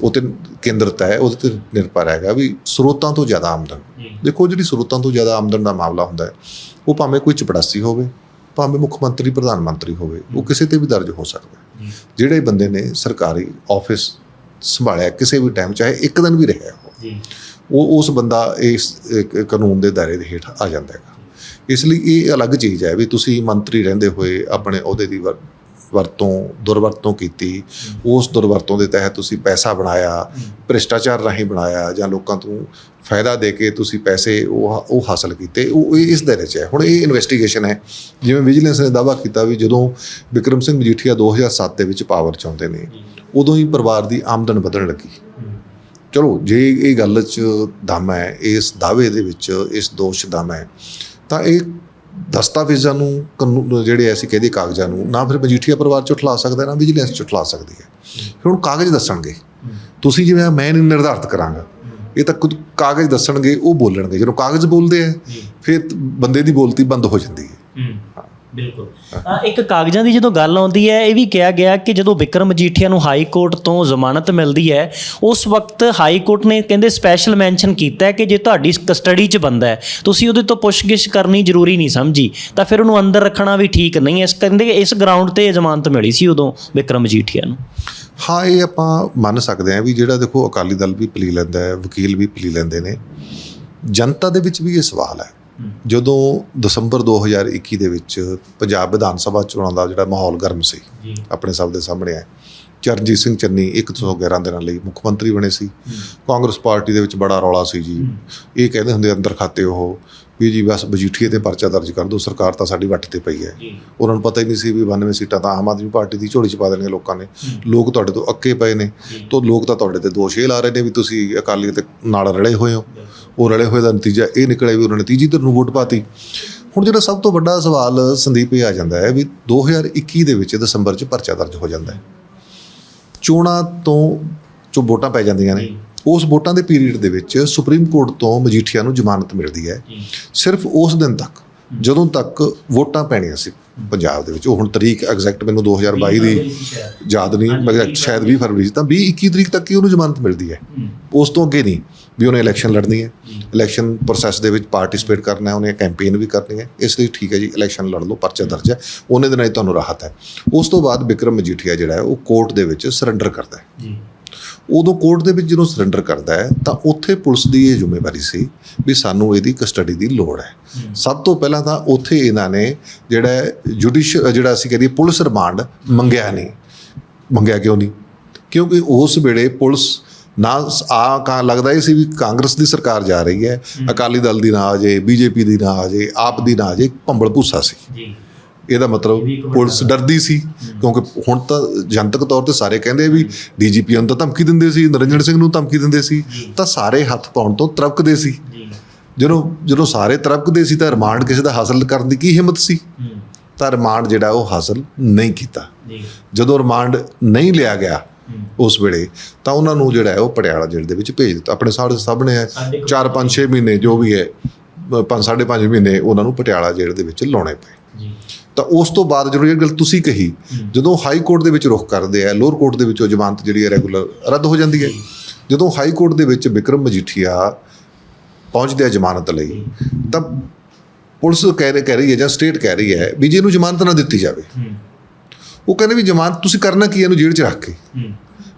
ਉਹ ਤੇ ਕੇਂਦਰਿਤ ਹੈ ਉਹਦੇ ਤੇ ਨਿਰਭਰ ਹੈਗਾ ਵੀ ਸਰੋਤਾਂ ਤੋਂ ਜ਼ਿਆਦਾ ਆਮਦਨ। ਦੇਖੋ ਜਿਹੜੀ ਸਰੋਤਾਂ ਤੋਂ ਜ਼ਿਆਦਾ ਆਮਦਨ ਦਾ ਮਾਮਲਾ ਹੁੰਦਾ ਹੈ ਉਹ ਭਾਵੇਂ ਕੋਈ ਚਪੜਾਸੀ ਹੋਵੇ ਭਾਵੇਂ ਮੁੱਖ ਮੰਤਰੀ ਪ੍ਰਧਾਨ ਮੰਤਰੀ ਹੋਵੇ ਉਹ ਕਿਸੇ ਤੇ ਵੀ ਦਰਜ ਹੋ ਸਕਦਾ ਹੈ। ਜਿਹੜੇ ਬੰਦੇ ਨੇ ਸਰਕਾਰੀ ਆਫਿਸ ਸੰਭਾਲਿਆ ਕਿਸੇ ਵੀ ਟਾਈਮ ਚਾਹੇ ਇੱਕ ਦਿਨ ਵੀ ਰਿਹਾ ਉਹ ਉਸ ਬੰਦਾ ਇਸ ਕਾਨੂੰਨ ਦੇ ਦਾਇਰੇ ਦੇ ਹੇਠ ਆ ਜਾਂਦਾ ਹੈਗਾ। ਇਸ ਲਈ ਇਹ ਅਲੱਗ ਚੀਜ਼ ਹੈ ਵੀ ਤੁਸੀਂ ਮੰਤਰੀ ਰਹਿੰਦੇ ਹੋਏ ਆਪਣੇ ਅਹੁਦੇ ਦੀ ਵਰ- ਵਰਤੋਂ ਦੁਰਵਰਤੋਂ ਕੀਤੀ। ਉਸ ਦੁਰਵਰਤੋਂ ਦੇ ਤਹਿਤ ਤੁਸੀਂ ਪੈਸਾ ਬਣਾਇਆ ਭ੍ਰਿਸ਼ਟਾਚਾਰ ਰਾਹੀਂ ਬਣਾਇਆ ਜਾਂ ਲੋਕਾਂ ਤੋਂ ਫਾਇਦਾ ਦੇ ਕੇ ਤੁਸੀਂ ਪੈਸੇ ਉਹ ਉਹ ਹਾਸਲ ਕੀਤੇ। ਉਹ ਇਸ ਦਾਇਰੇ 'ਚ ਹੈ। ਹੁਣ ਇਹ ਇਨਵੈਸਟੀਗੇਸ਼ਨ ਹੈ। ਜਿਵੇਂ ਵਿਜੀਲੈਂਸ ਨੇ ਦਾਅਵਾ ਕੀਤਾ ਵੀ ਜਦੋਂ ਵਿਕਰਮ ਸਿੰਘ ਮਜੀਠੀਆ 2007 ਦੇ ਵਿੱਚ ਪਾਵਰ 'ਚ ਆਉਂਦੇ ਨੇ ਉਦੋਂ ਹੀ ਪਰਿਵਾਰ ਦੀ ਆਮਦਨ ਵਧਣ ਲੱਗੀ। ਚਲੋ ਜੇ ਇਹ ਗੱਲ 'ਚ ਦਮ ਹੈ ਇਸ ਦਾਅਵੇ ਦੇ ਵਿੱਚ ਇਸ ਦੋਸ਼ ਦਮ ਹੈ ਤਾਂ ਇਹ ਦਸਤਾਵੇਜ਼ਾਂ ਨੂੰ ਜਿਹੜੇ ਐਸੀ ਕਹਦੇ ਕਾਗਜ਼ਾਂ ਨੂੰ ਨਾ ਫਿਰ ਮਜੀਠੀਆ ਪਰਿਵਾਰ 'ਚ ਉਠਲਾ ਸਕਦਾ ਨਾ ਵਿਜੀਲੈਂਸ 'ਚ ਉਠਲਾ ਸਕਦੀ ਹੈ। ਫਿਰ ਹੁਣ ਕਾਗਜ਼ ਦੱਸਣਗੇ। ਤੁਸੀਂ ਜਿਵੇਂ ਮੈਂ ਨਹੀਂ ਨਿਰਧਾਰਤ ਕਰਾਂਗਾ ਇਹ ਤਾਂ ਖੁਦ ਕਾਗਜ਼ ਦੱਸਣਗੇ ਉਹ ਬੋਲਣਗੇ। ਜਦੋਂ ਕਾਗਜ਼ ਬੋਲਦੇ ਆ ਫਿਰ ਬੰਦੇ ਦੀ ਬੋਲਤੀ ਬੰਦ ਹੋ ਜਾਂਦੀ ਹੈ। ਬਿਲਕੁਲ। ਇੱਕ ਕਾਗਜ਼ਾਂ ਦੀ ਜਦੋਂ ਗੱਲ ਆਉਂਦੀ ਹੈ ਇਹ ਵੀ ਕਿਹਾ ਗਿਆ ਕਿ ਜਦੋਂ ਵਿਕਰਮ ਮਜੀਠੀਆ ਨੂੰ ਹਾਈ ਕੋਰਟ ਤੋਂ ਜ਼ਮਾਨਤ ਮਿਲਦੀ ਹੈ ਉਸ ਵਕਤ ਹਾਈ ਕੋਰਟ ਨੇ ਕਹਿੰਦੇ ਸਪੈਸ਼ਲ ਮੈਂਸ਼ਨ ਕੀਤਾ ਹੈ ਕਿ ਜੇ ਤੁਹਾਡੀ ਕਸਟਡੀ 'ਚ ਬੰਦਾ ਹੈ ਤੁਸੀਂ ਉਹਦੇ ਤੋਂ ਪੁੱਛਗਿੱਛ ਕਰਨੀ ਜ਼ਰੂਰੀ ਨਹੀਂ ਸਮਝੀ ਤਾਂ ਫਿਰ ਉਹਨੂੰ ਅੰਦਰ ਰੱਖਣਾ ਵੀ ਠੀਕ ਨਹੀਂ ਹੈ। ਇਸ ਕਹਿੰਦੇ ਇਸ ਗਰਾਊਂਡ ਤੇ ਇਹ ਜ਼ਮਾਨਤ ਮਿਲੀ ਸੀ ਉਦੋਂ ਵਿਕਰਮ ਮਜੀਠੀਆ ਨੂੰ। ਹਾਂ ਇਹ ਆਪਾਂ ਮੰਨ ਸਕਦੇ ਹਾਂ ਵੀ ਜਿਹੜਾ ਦੇਖੋ ਅਕਾਲੀ ਦਲ ਵੀ ਪਲੀ ਲੈਂਦਾ ਹੈ ਵਕੀਲ ਵੀ ਪਲੀ ਲੈਂਦੇ ਨੇ ਜਨਤਾ ਦੇ ਵਿੱਚ ਵੀ ਇਹ ਸਵਾਲ ਹੈ। ਜਦੋਂ ਦਸੰਬਰ 2021 ਦੇ ਵਿੱਚ ਪੰਜਾਬ ਵਿਧਾਨ ਸਭਾ ਚੋਣਾਂ ਦਾ ਜਿਹੜਾ ਮਾਹੌਲ ਗਰਮ ਸੀ ਆਪਣੇ ਸਭ ਦੇ ਸਾਹਮਣੇ ਹੈ ਚਰਨਜੀਤ ਸਿੰਘ ਚੰਨੀ 111 ਦਿਨਾਂ ਲਈ ਮੁੱਖ ਮੰਤਰੀ ਬਣੇ ਸੀ। ਕਾਂਗਰਸ ਪਾਰਟੀ ਦੇ ਵਿੱਚ ਬੜਾ ਰੌਲਾ ਸੀ ਜੀ। ਇਹ ਕਹਿੰਦੇ ਹੁੰਦੇ ਅੰਦਰ ਖਾਤੇ ਉਹ। ਵੀ ਜੀ ਬਸ ਮਜੀਠੀਏ ਤੇ ਪਰਚਾ ਦਰਜ ਕਰ ਦਿਓ ਸਰਕਾਰ ਤਾਂ ਸਾਡੀ ਵੱਟ ਤੇ ਪਈ ਹੈ। ਉਹਨਾਂ ਨੂੰ ਪਤਾ ਹੀ ਨਹੀਂ ਸੀ ਵੀ 92 ਸੀਟਾਂ ਤਾਂ ਆਮ ਆਦਮੀ ਪਾਰਟੀ ਦੀ ਝੋਲੀ ਚ ਪਾ ਦੇਣੀਆਂ ਲੋਕਾਂ ਨੇ। ਲੋਕ ਤੁਹਾਡੇ ਤੋਂ ਅੱਕੇ ਪਏ ਨੇ। ਤੋਂ ਲੋਕ ਤਾਂ ਤੁਹਾਡੇ ਤੇ ਦੋਸ਼ ਇਹ ਲਾ ਰਹੇ ਨੇ ਵੀ ਤੁਸੀਂ ਅਕਾਲੀ ਤੇ ਨਾਲ ਰਲੇ ਹੋਏ ਹੋ। ਉਹ ਰਲੇ ਹੋਏ ਦਾ ਨਤੀਜਾ ਇਹ ਨਿਕਲਿਆ ਵੀ ਉਹਨਾਂ ਨੇ ਤੀਜੀ ਧਿਰ ਨੂੰ ਵੋਟ ਪਾਤੀ। ਹੁਣ ਜਿਹੜਾ ਸਭ ਤੋਂ ਵੱਡਾ ਸਵਾਲ ਸੰਦੀਪ ਇਹ ਆ ਜਾਂਦਾ ਹੈ ਵੀ 2021 ਦੇ ਵਿੱਚ ਦਸੰਬਰ 'ਚ ਪਰਚਾ ਦਰਜ ਹੋ ਜਾਂਦਾ ਹੈ। ਚੋਣਾਂ ਤੋਂ ਜੋ ਵੋਟਾਂ ਪੈ ਜਾਂਦੀਆਂ ਨੇ ਉਸ ਵੋਟਾਂ ਦੇ ਪੀਰੀਅਡ ਦੇ ਵਿੱਚ ਸੁਪਰੀਮ ਕੋਰਟ ਤੋਂ ਮਜੀਠੀਆ ਨੂੰ ਜ਼ਮਾਨਤ ਮਿਲਦੀ ਹੈ। ਸਿਰਫ ਉਸ ਦਿਨ ਤੱਕ ਜਦੋਂ ਤੱਕ ਵੋਟਾਂ ਪੈਣੀਆਂ ਸੀ ਪੰਜਾਬ ਦੇ ਵਿੱਚ। ਉਹ ਹੁਣ ਤਰੀਕ ਐਗਜ਼ੈਕਟ ਮੈਨੂੰ 2022 ਦੀ ਯਾਦ ਨਹੀਂ ਮਗਰ ਸ਼ਾਇਦ 20 ਫਰਵਰੀ ਸੀ। ਤਾਂ 20 21 ਤਰੀਕ ਤੱਕ ਹੀ ਉਹਨੂੰ ਜ਼ਮਾਨਤ ਮਿਲਦੀ ਹੈ। ਉਸ ਤੋਂ ਅੱਗੇ ਨਹੀਂ ਵੀ ਉਹਨੇ ਇਲੈਕਸ਼ਨ ਲੜਨੀ ਹੈ। ਇਲੈਕਸ਼ਨ ਪ੍ਰੋਸੈਸ ਦੇ ਵਿੱਚ ਪਾਰਟਿਸਿਪੇਟ ਕਰਨਾ ਹੈ ਉਹਨੇ ਕੈਂਪੇਨ ਵੀ ਕਰਨੀ ਹੈ। ਇਸ ਲਈ ਠੀਕ ਹੈ ਜੀ ਇਲੈਕਸ਼ਨ ਲੜ ਲਓ ਪਰਚਾ ਦਰਜ ਹੈ। ਉਹਨੇ ਦਿਨਾਂ 'ਚ ਤੁਹਾਨੂੰ ਰਾਹਤ ਹੈ। ਉਸ ਤੋਂ ਬਾਅਦ ਵਿਕਰਮ ਮਜੀਠੀਆ ਜਿਹੜਾ ਹੈ ਉਹ ਕੋਰਟ ਦੇ ਵਿੱਚ ਸਰੈਂਡਰ ਕਰਦਾ ਹੈ। ਜੀ। ਉਦੋਂ ਕੋਰਟ ਦੇ ਵਿੱਚ ਜਦੋਂ ਸਰੈਂਡਰ ਕਰਦਾ ਹੈ ਤਾਂ ਉੱਥੇ ਪੁਲਿਸ ਦੀ ਇਹ ਜ਼ਿੰਮੇਵਾਰੀ ਸੀ ਵੀ ਸਾਨੂੰ ਇਹਦੀ ਕਸਟਡੀ ਦੀ ਲੋੜ ਹੈ। ਸਭ ਤੋਂ ਪਹਿਲਾਂ ਤਾਂ ਉੱਥੇ ਇਹਨਾਂ ਨੇ ਜਿਹੜਾ ਜੁਡੀਸ਼ ਜਿਹੜਾ ਅਸੀਂ ਕਰੀਏ ਪੁਲਿਸ ਰਿਮਾਂਡ ਮੰਗਿਆ ਨਹੀਂ। ਮੰਗਿਆ ਕਿਉਂ ਨਹੀਂ? ਕਿਉਂਕਿ ਉਸ ਵੇਲੇ ਪੁਲਿਸ ਨਾ ਆ ਕਾ ਲੱਗਦਾ ਇਹ ਸੀ ਵੀ ਕਾਂਗਰਸ ਦੀ ਸਰਕਾਰ ਜਾ ਰਹੀ ਹੈ ਅਕਾਲੀ ਦਲ ਦੀ ਨਾ ਆ ਜੇ ਬੀਜੇਪੀ ਦੀ ਨਾ ਆ ਜੇ ਆਪ ਦੀ ਨਾ ਆ ਜੇ ਭੰਬਲ ਭੂਸਾ ਸੀ। ਜੀ। ਇਹਦਾ ਮਤਲਬ ਪੁਲਿਸ ਡਰਦੀ ਸੀ ਕਿਉਂਕਿ ਹੁਣ ਤਾਂ ਜਨਤਕ ਤੌਰ ਤੇ ਸਾਰੇ ਕਹਿੰਦੇ ਵੀ ਡੀਜੀਪੀ ਨੂੰ ਤਾਂ ਧਮਕੀ ਦਿੰਦੇ ਸੀ ਨਰਿੰਦਰ ਸਿੰਘ ਨੂੰ ਧਮਕੀ ਦਿੰਦੇ ਸੀ ਤਾਂ ਸਾਰੇ ਹੱਥ ਪਾਉਣ ਤੋਂ ਤਰਕਦੇ ਸੀ। ਜਦੋਂ ਜਦੋਂ ਸਾਰੇ ਤਰਕਦੇ ਸੀ ਤਾਂ ਰਿਮਾਂਡ ਕਿਸੇ ਦਾ ਹਾਸਲ ਕਰਨ ਦੀ ਕੀ ਹਿੰਮਤ ਸੀ? ਤਾਂ ਰਿਮਾਂਡ ਜਿਹੜਾ ਉਹ ਹਾਸਲ ਨਹੀਂ ਕੀਤਾ। ਜਦੋਂ ਰਿਮਾਂਡ ਨਹੀਂ ਲਿਆ ਗਿਆ ਉਸ ਵੇਲੇ ਤਾਂ ਉਹਨਾਂ ਨੂੰ ਜਿਹੜਾ ਹੈ ਉਹ ਪਟਿਆਲਾ ਜੇਲ੍ਹ ਦੇ ਵਿੱਚ ਭੇਜ ਦਿੱਤਾ। ਆਪਣੇ ਸਾਡੇ ਸਾਹਮਣੇ ਹੈ। 4 5 6 ਮਹੀਨੇ ਜੋ ਵੀ ਹੈ 5 5.5 ਮਹੀਨੇ ਉਹਨਾਂ ਨੂੰ ਪਟਿਆਲਾ ਜੇਲ੍ਹ ਦੇ ਵਿੱਚ ਲਾਉਣੇ ਪਏ। ਜੀ। ਤਾਂ ਉਸ ਤੋਂ ਬਾਅਦ ਜਦੋਂ ਇਹ ਗੱਲ ਤੁਸੀਂ ਕਹੀ ਜਦੋਂ ਹਾਈ ਕੋਰਟ ਦੇ ਵਿੱਚ ਰੁਖ ਕਰਦੇ ਆ ਲੋਅਰ ਕੋਰਟ ਦੇ ਵਿੱਚ ਉਹ ਜ਼ਮਾਨਤ ਜਿਹੜੀ ਹੈ ਰੈਗੂਲਰ ਰੱਦ ਹੋ ਜਾਂਦੀ ਹੈ। ਜਦੋਂ ਹਾਈ ਕੋਰਟ ਦੇ ਵਿੱਚ ਵਿਕਰਮ ਮਜੀਠੀਆ ਪਹੁੰਚਦੇ ਆ ਜ਼ਮਾਨਤ ਲਈ ਤਾਂ ਪੁਲਿਸ ਕਹਿ ਰਹੀ ਕਹਿ ਰਹੀ ਹੈ ਜਾਂ ਸਟੇਟ ਕਹਿ ਰਹੀ ਹੈ ਵੀ ਜੇ ਇਹਨੂੰ ਜ਼ਮਾਨਤ ਨਾ ਦਿੱਤੀ ਜਾਵੇ। ਉਹ ਕਹਿੰਦੇ ਵੀ ਜ਼ਮਾਨਤ ਤੁਸੀਂ ਕਰਨਾ ਕੀ ਇਹਨੂੰ ਜੇਲ੍ਹ 'ਚ ਰੱਖ ਕੇ?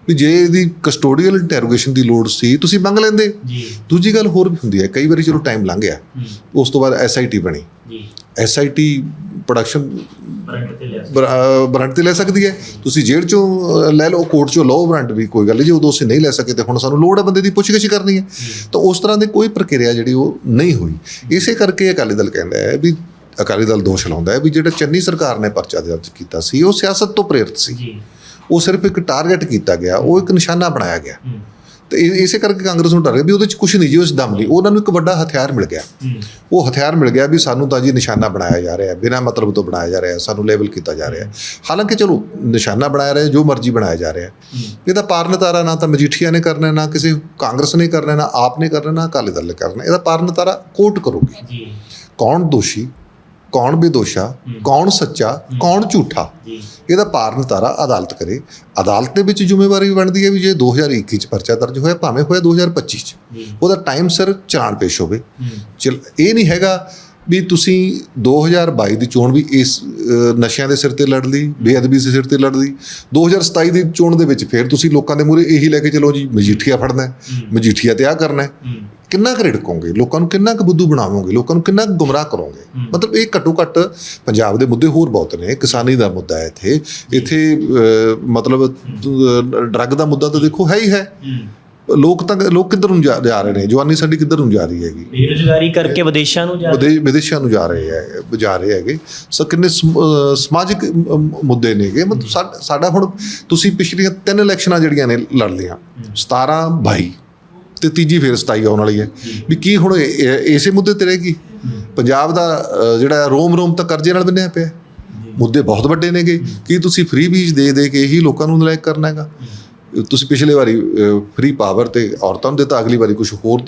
ਵੀ ਜੇ ਇਹਦੀ ਕਸਟੋਡੀਅਲ ਇੰਟਰੋਗੇਸ਼ਨ ਦੀ ਲੋੜ ਸੀ ਤੁਸੀਂ ਮੰਗ ਲੈਂਦੇ। ਜੀ। ਦੂਜੀ ਗੱਲ ਹੋਰ ਵੀ ਹੁੰਦੀ ਹੈ ਕਈ ਵਾਰੀ ਚਲੋ ਟਾਈਮ ਲੰਘ ਗਿਆ ਉਸ ਤੋਂ ਬਾਅਦ ਐਸਆਈਟੀ ਬਣੀ। ਜੀ। ਐਸਆਈਟੀ ਪ੍ਰੋਡਕਸ਼ਨ ਬਰੰਟ ਤੇ ਲਿਆ ਬ੍ਰਾਂਡ ਤੇ ਲੈ ਸਕਦੀ ਹੈ? ਤੁਸੀਂ ਜੇਲ੍ਹ ਚੋਂ ਲੈ ਲਓ ਕੋਰਟ ਚੋਂ ਲਓ ਬ੍ਰਾਂਡ ਵੀ ਕੋਈ ਗੱਲ ਨਹੀਂ ਜੇ ਉਦੋਂ ਅਸੀਂ ਨਹੀਂ ਲੈ ਸਕੇ ਤੇ ਹੁਣ ਸਾਨੂੰ ਲੋੜ ਹੈ ਬੰਦੇ ਦੀ ਪੁੱਛਗਿੱਛ ਕਰਨੀ ਹੈ। ਤਾਂ ਉਸ ਤਰ੍ਹਾਂ ਦੀ ਕੋਈ ਪ੍ਰਕਿਰਿਆ ਜਿਹੜੀ ਉਹ ਨਹੀਂ ਹੋਈ। ਇਸੇ ਕਰਕੇ ਅਕਾਲੀ ਦਲ ਕਹਿੰਦਾ ਹੈ ਵੀ ਅਕਾਲੀ ਦਲ ਦੋਸ਼ ਲਾਉਂਦਾ ਹੈ ਵੀ ਜਿਹੜਾ ਚੰਨੀ ਸਰਕਾਰ ਨੇ ਪਰਚਾ ਦਰਜ ਕੀਤਾ ਸੀ ਉਹ ਸਿਆਸਤ ਤੋਂ ਪ੍ਰੇਰਿਤ ਸੀ। ਉਹ ਸਿਰਫ ਇੱਕ ਟਾਰਗੇਟ ਕੀਤਾ ਗਿਆ ਉਹ ਇੱਕ ਨਿਸ਼ਾਨਾ ਬਣਾਇਆ ਗਿਆ। ਤੇ ਇਹ- ਇਸੇ ਕਰਕੇ ਕਾਂਗਰਸ ਨੂੰ ਡਰ ਗਿਆ ਵੀ ਉਹਦੇ 'ਚ ਕੁਝ ਨਹੀਂ ਜੀ ਉਸ ਦਮ ਲਈ ਉਹਨਾਂ ਨੂੰ ਇੱਕ ਵੱਡਾ ਹਥਿਆਰ ਮਿਲ ਗਿਆ। ਉਹ ਹਥਿਆਰ ਮਿਲ ਗਿਆ ਵੀ ਸਾਨੂੰ ਤਾਂ ਜੀ ਨਿਸ਼ਾਨਾ ਬਣਾਇਆ ਜਾ ਰਿਹਾ ਬਿਨਾਂ ਮਤਲਬ ਤੋਂ ਬਣਾਇਆ ਜਾ ਰਿਹਾ ਸਾਨੂੰ ਲੇਬਲ ਕੀਤਾ ਜਾ ਰਿਹਾ। ਹਾਲਾਂਕਿ ਚਲੋ ਨਿਸ਼ਾਨਾ ਬਣਾਇਆ ਰਿਹਾ ਜੋ ਮਰਜ਼ੀ ਬਣਾਇਆ ਜਾ ਰਿਹਾ। ਇਹਦਾ ਪਾਰਨਤਾਰਾ ਨਾ ਤਾਂ ਮਜੀਠੀਆ ਨੇ ਕਰਨਾ ਨਾ ਕਿਸੇ ਕਾਂਗਰਸ ਨੇ ਕਰਨਾ ਨਾ ਆਪ ਨੇ ਕਰਨਾ ਨਾ ਅਕਾਲੀ ਦਲ ਨੇ ਕਰਨਾ। ਇਹਦਾ ਪਾਰਨਤਾਰਾ ਕੋਰਟ ਕਰੂਗੀ। ਜੀ। ਕੌਣ ਦੋਸ਼ੀ? ਕੌਣ ਬੇਦੋਸ਼ਾ ਕੌਣ ਸੱਚਾ ਕੌਣ ਝੂਠਾ? ਇਹਦਾ ਪਾਰਨ ਤਾਰਾ ਅਦਾਲਤ ਕਰੇ। ਅਦਾਲਤ ਦੇ ਵਿੱਚ ਜ਼ਿੰਮੇਵਾਰੀ ਬਣਦੀ ਹੈ ਵੀ ਜੇ 2021 ਚ ਪਰਚਾ ਦਰਜ ਹੋਇਆ ਭਾਵੇਂ ਹੋਇਆ 2025 ਚ ਉਹਦਾ ਟਾਈਮ ਸਿਰ ਚਲਾਨ ਪੇਸ਼ ਹੋਵੇ। ਇਹ ਨਹੀਂ ਹੈਗਾ ਵੀ ਤੁਸੀਂ 2022 ਦੀ ਚੋਣ ਵੀ ਇਸ ਨਸ਼ਿਆਂ ਦੇ ਸਿਰ ਤੇ ਲੜ ਲਈ ਬੇਅਦਬੀ ਦੇ ਸਿਰ ਤੇ ਲੜ ਲਈ। 2027 ਦੀ ਚੋਣ ਦੇ ਵਿੱਚ ਫਿਰ ਤੁਸੀਂ ਲੋਕਾਂ ਦੇ ਮੂਹਰੇ ਇਹੀ ਲੈ ਕੇ ਚਲੋ ਜੀ ਮਜੀਠੀਆ ਫੜਨਾ ਹੈ। ਮਜੀਠੀਆ ਤੇ ਆ ਕਰਨਾ ਹੈ। ਕਿੰਨਾ ਕੁ ਰਿੜਕੋਗੇ? ਲੋਕਾਂ ਨੂੰ ਕਿੰਨਾ ਕੁ ਬੁੱਧੂ ਬਣਾਵੋਗੇ? ਲੋਕਾਂ ਨੂੰ ਕਿੰਨਾ ਕੁ ਗੁੰਮਰਾਹ ਕਰੋਗੇ? ਮਤਲਬ ਇਹ ਘੱਟੋ ਘੱਟ ਪੰਜਾਬ ਦੇ ਮੁੱਦੇ ਹੋਰ ਬਹੁਤ ਨੇ। ਕਿਸਾਨੀ ਦਾ ਮੁੱਦਾ ਹੈ ਇੱਥੇ। ਇੱਥੇ ਮਤਲਬ ਡਰੱਗ ਦਾ ਮੁੱਦਾ ਤਾਂ ਦੇਖੋ ਹੈ ਹੀ ਹੈ। ਲੋਕ ਤਾਂ ਲੋਕ ਕਿੱਧਰ ਨੂੰ ਜਾ ਰਹੇ ਨੇ? ਜਵਾਨੀ ਸਾਡੀ ਕਿੱਧਰ ਨੂੰ ਜਾ ਰਹੀ ਹੈਗੀ? ਬੇਰੁਜ਼ਗਾਰੀ ਕਰਕੇ ਵਿਦੇਸ਼ਾਂ ਨੂੰ ਜਾ ਵਿਦੇ- ਵਿਦੇਸ਼ਾਂ ਨੂੰ ਜਾ ਰਹੇ ਹੈ ਜਾ ਰਹੇ ਹੈਗੇ। ਸੋ ਕਿੰਨੇ ਸਮਾਜਿਕ ਮੁੱਦੇ ਨੇਗੇ। ਮਤਲਬ ਸਾਡਾ ਹੁਣ ਤੁਸੀਂ ਪਿਛਲੀਆਂ ਤਿੰਨ ਇਲੈਕਸ਼ਨਾਂ ਜਿਹੜੀਆਂ ਨੇ ਲੜ ਲਈਆਂ। 17 22 ਤੇ ਤੀਜੀ ਫੇਰ 27 ਆਉਣ ਵਾਲੀ ਹੈ। ਵੀ ਕੀ ਹੁਣ ਇਸੇ ਮੁੱਦੇ ਤੇ ਰਹੇਗੀ? ਪੰਜਾਬ ਦਾ ਜਿਹੜਾ ਰੋਮ ਰੋਮ ਤਾਂ ਕਰਜ਼ੇ ਨਾਲ ਬੰਨਿਆ ਪਿਆ। ਮੁੱਦੇ ਬਹੁਤ ਵੱਡੇ ਨੇਗੇ। ਕੀ ਤੁਸੀਂ ਫ੍ਰੀ ਬੀਜ ਦੇ ਦੇ ਕੇ ਹੀ ਲੋਕਾਂ ਨੂੰ ਨਲਾਇਕ ਕਰਨਾ ਹੈਗਾ? ਤੁਸੀਂ ਪਿਛਲੇ ਵਾਰੀ ਫ੍ਰੀ ਪਾਵਰ ਤੇ ਔਰਤਾਂ ਨੂੰ ਦਿੱਤਾ, ਅਗਲੀ ਵਾਰੀ ਕੁਝ ਹੋਰ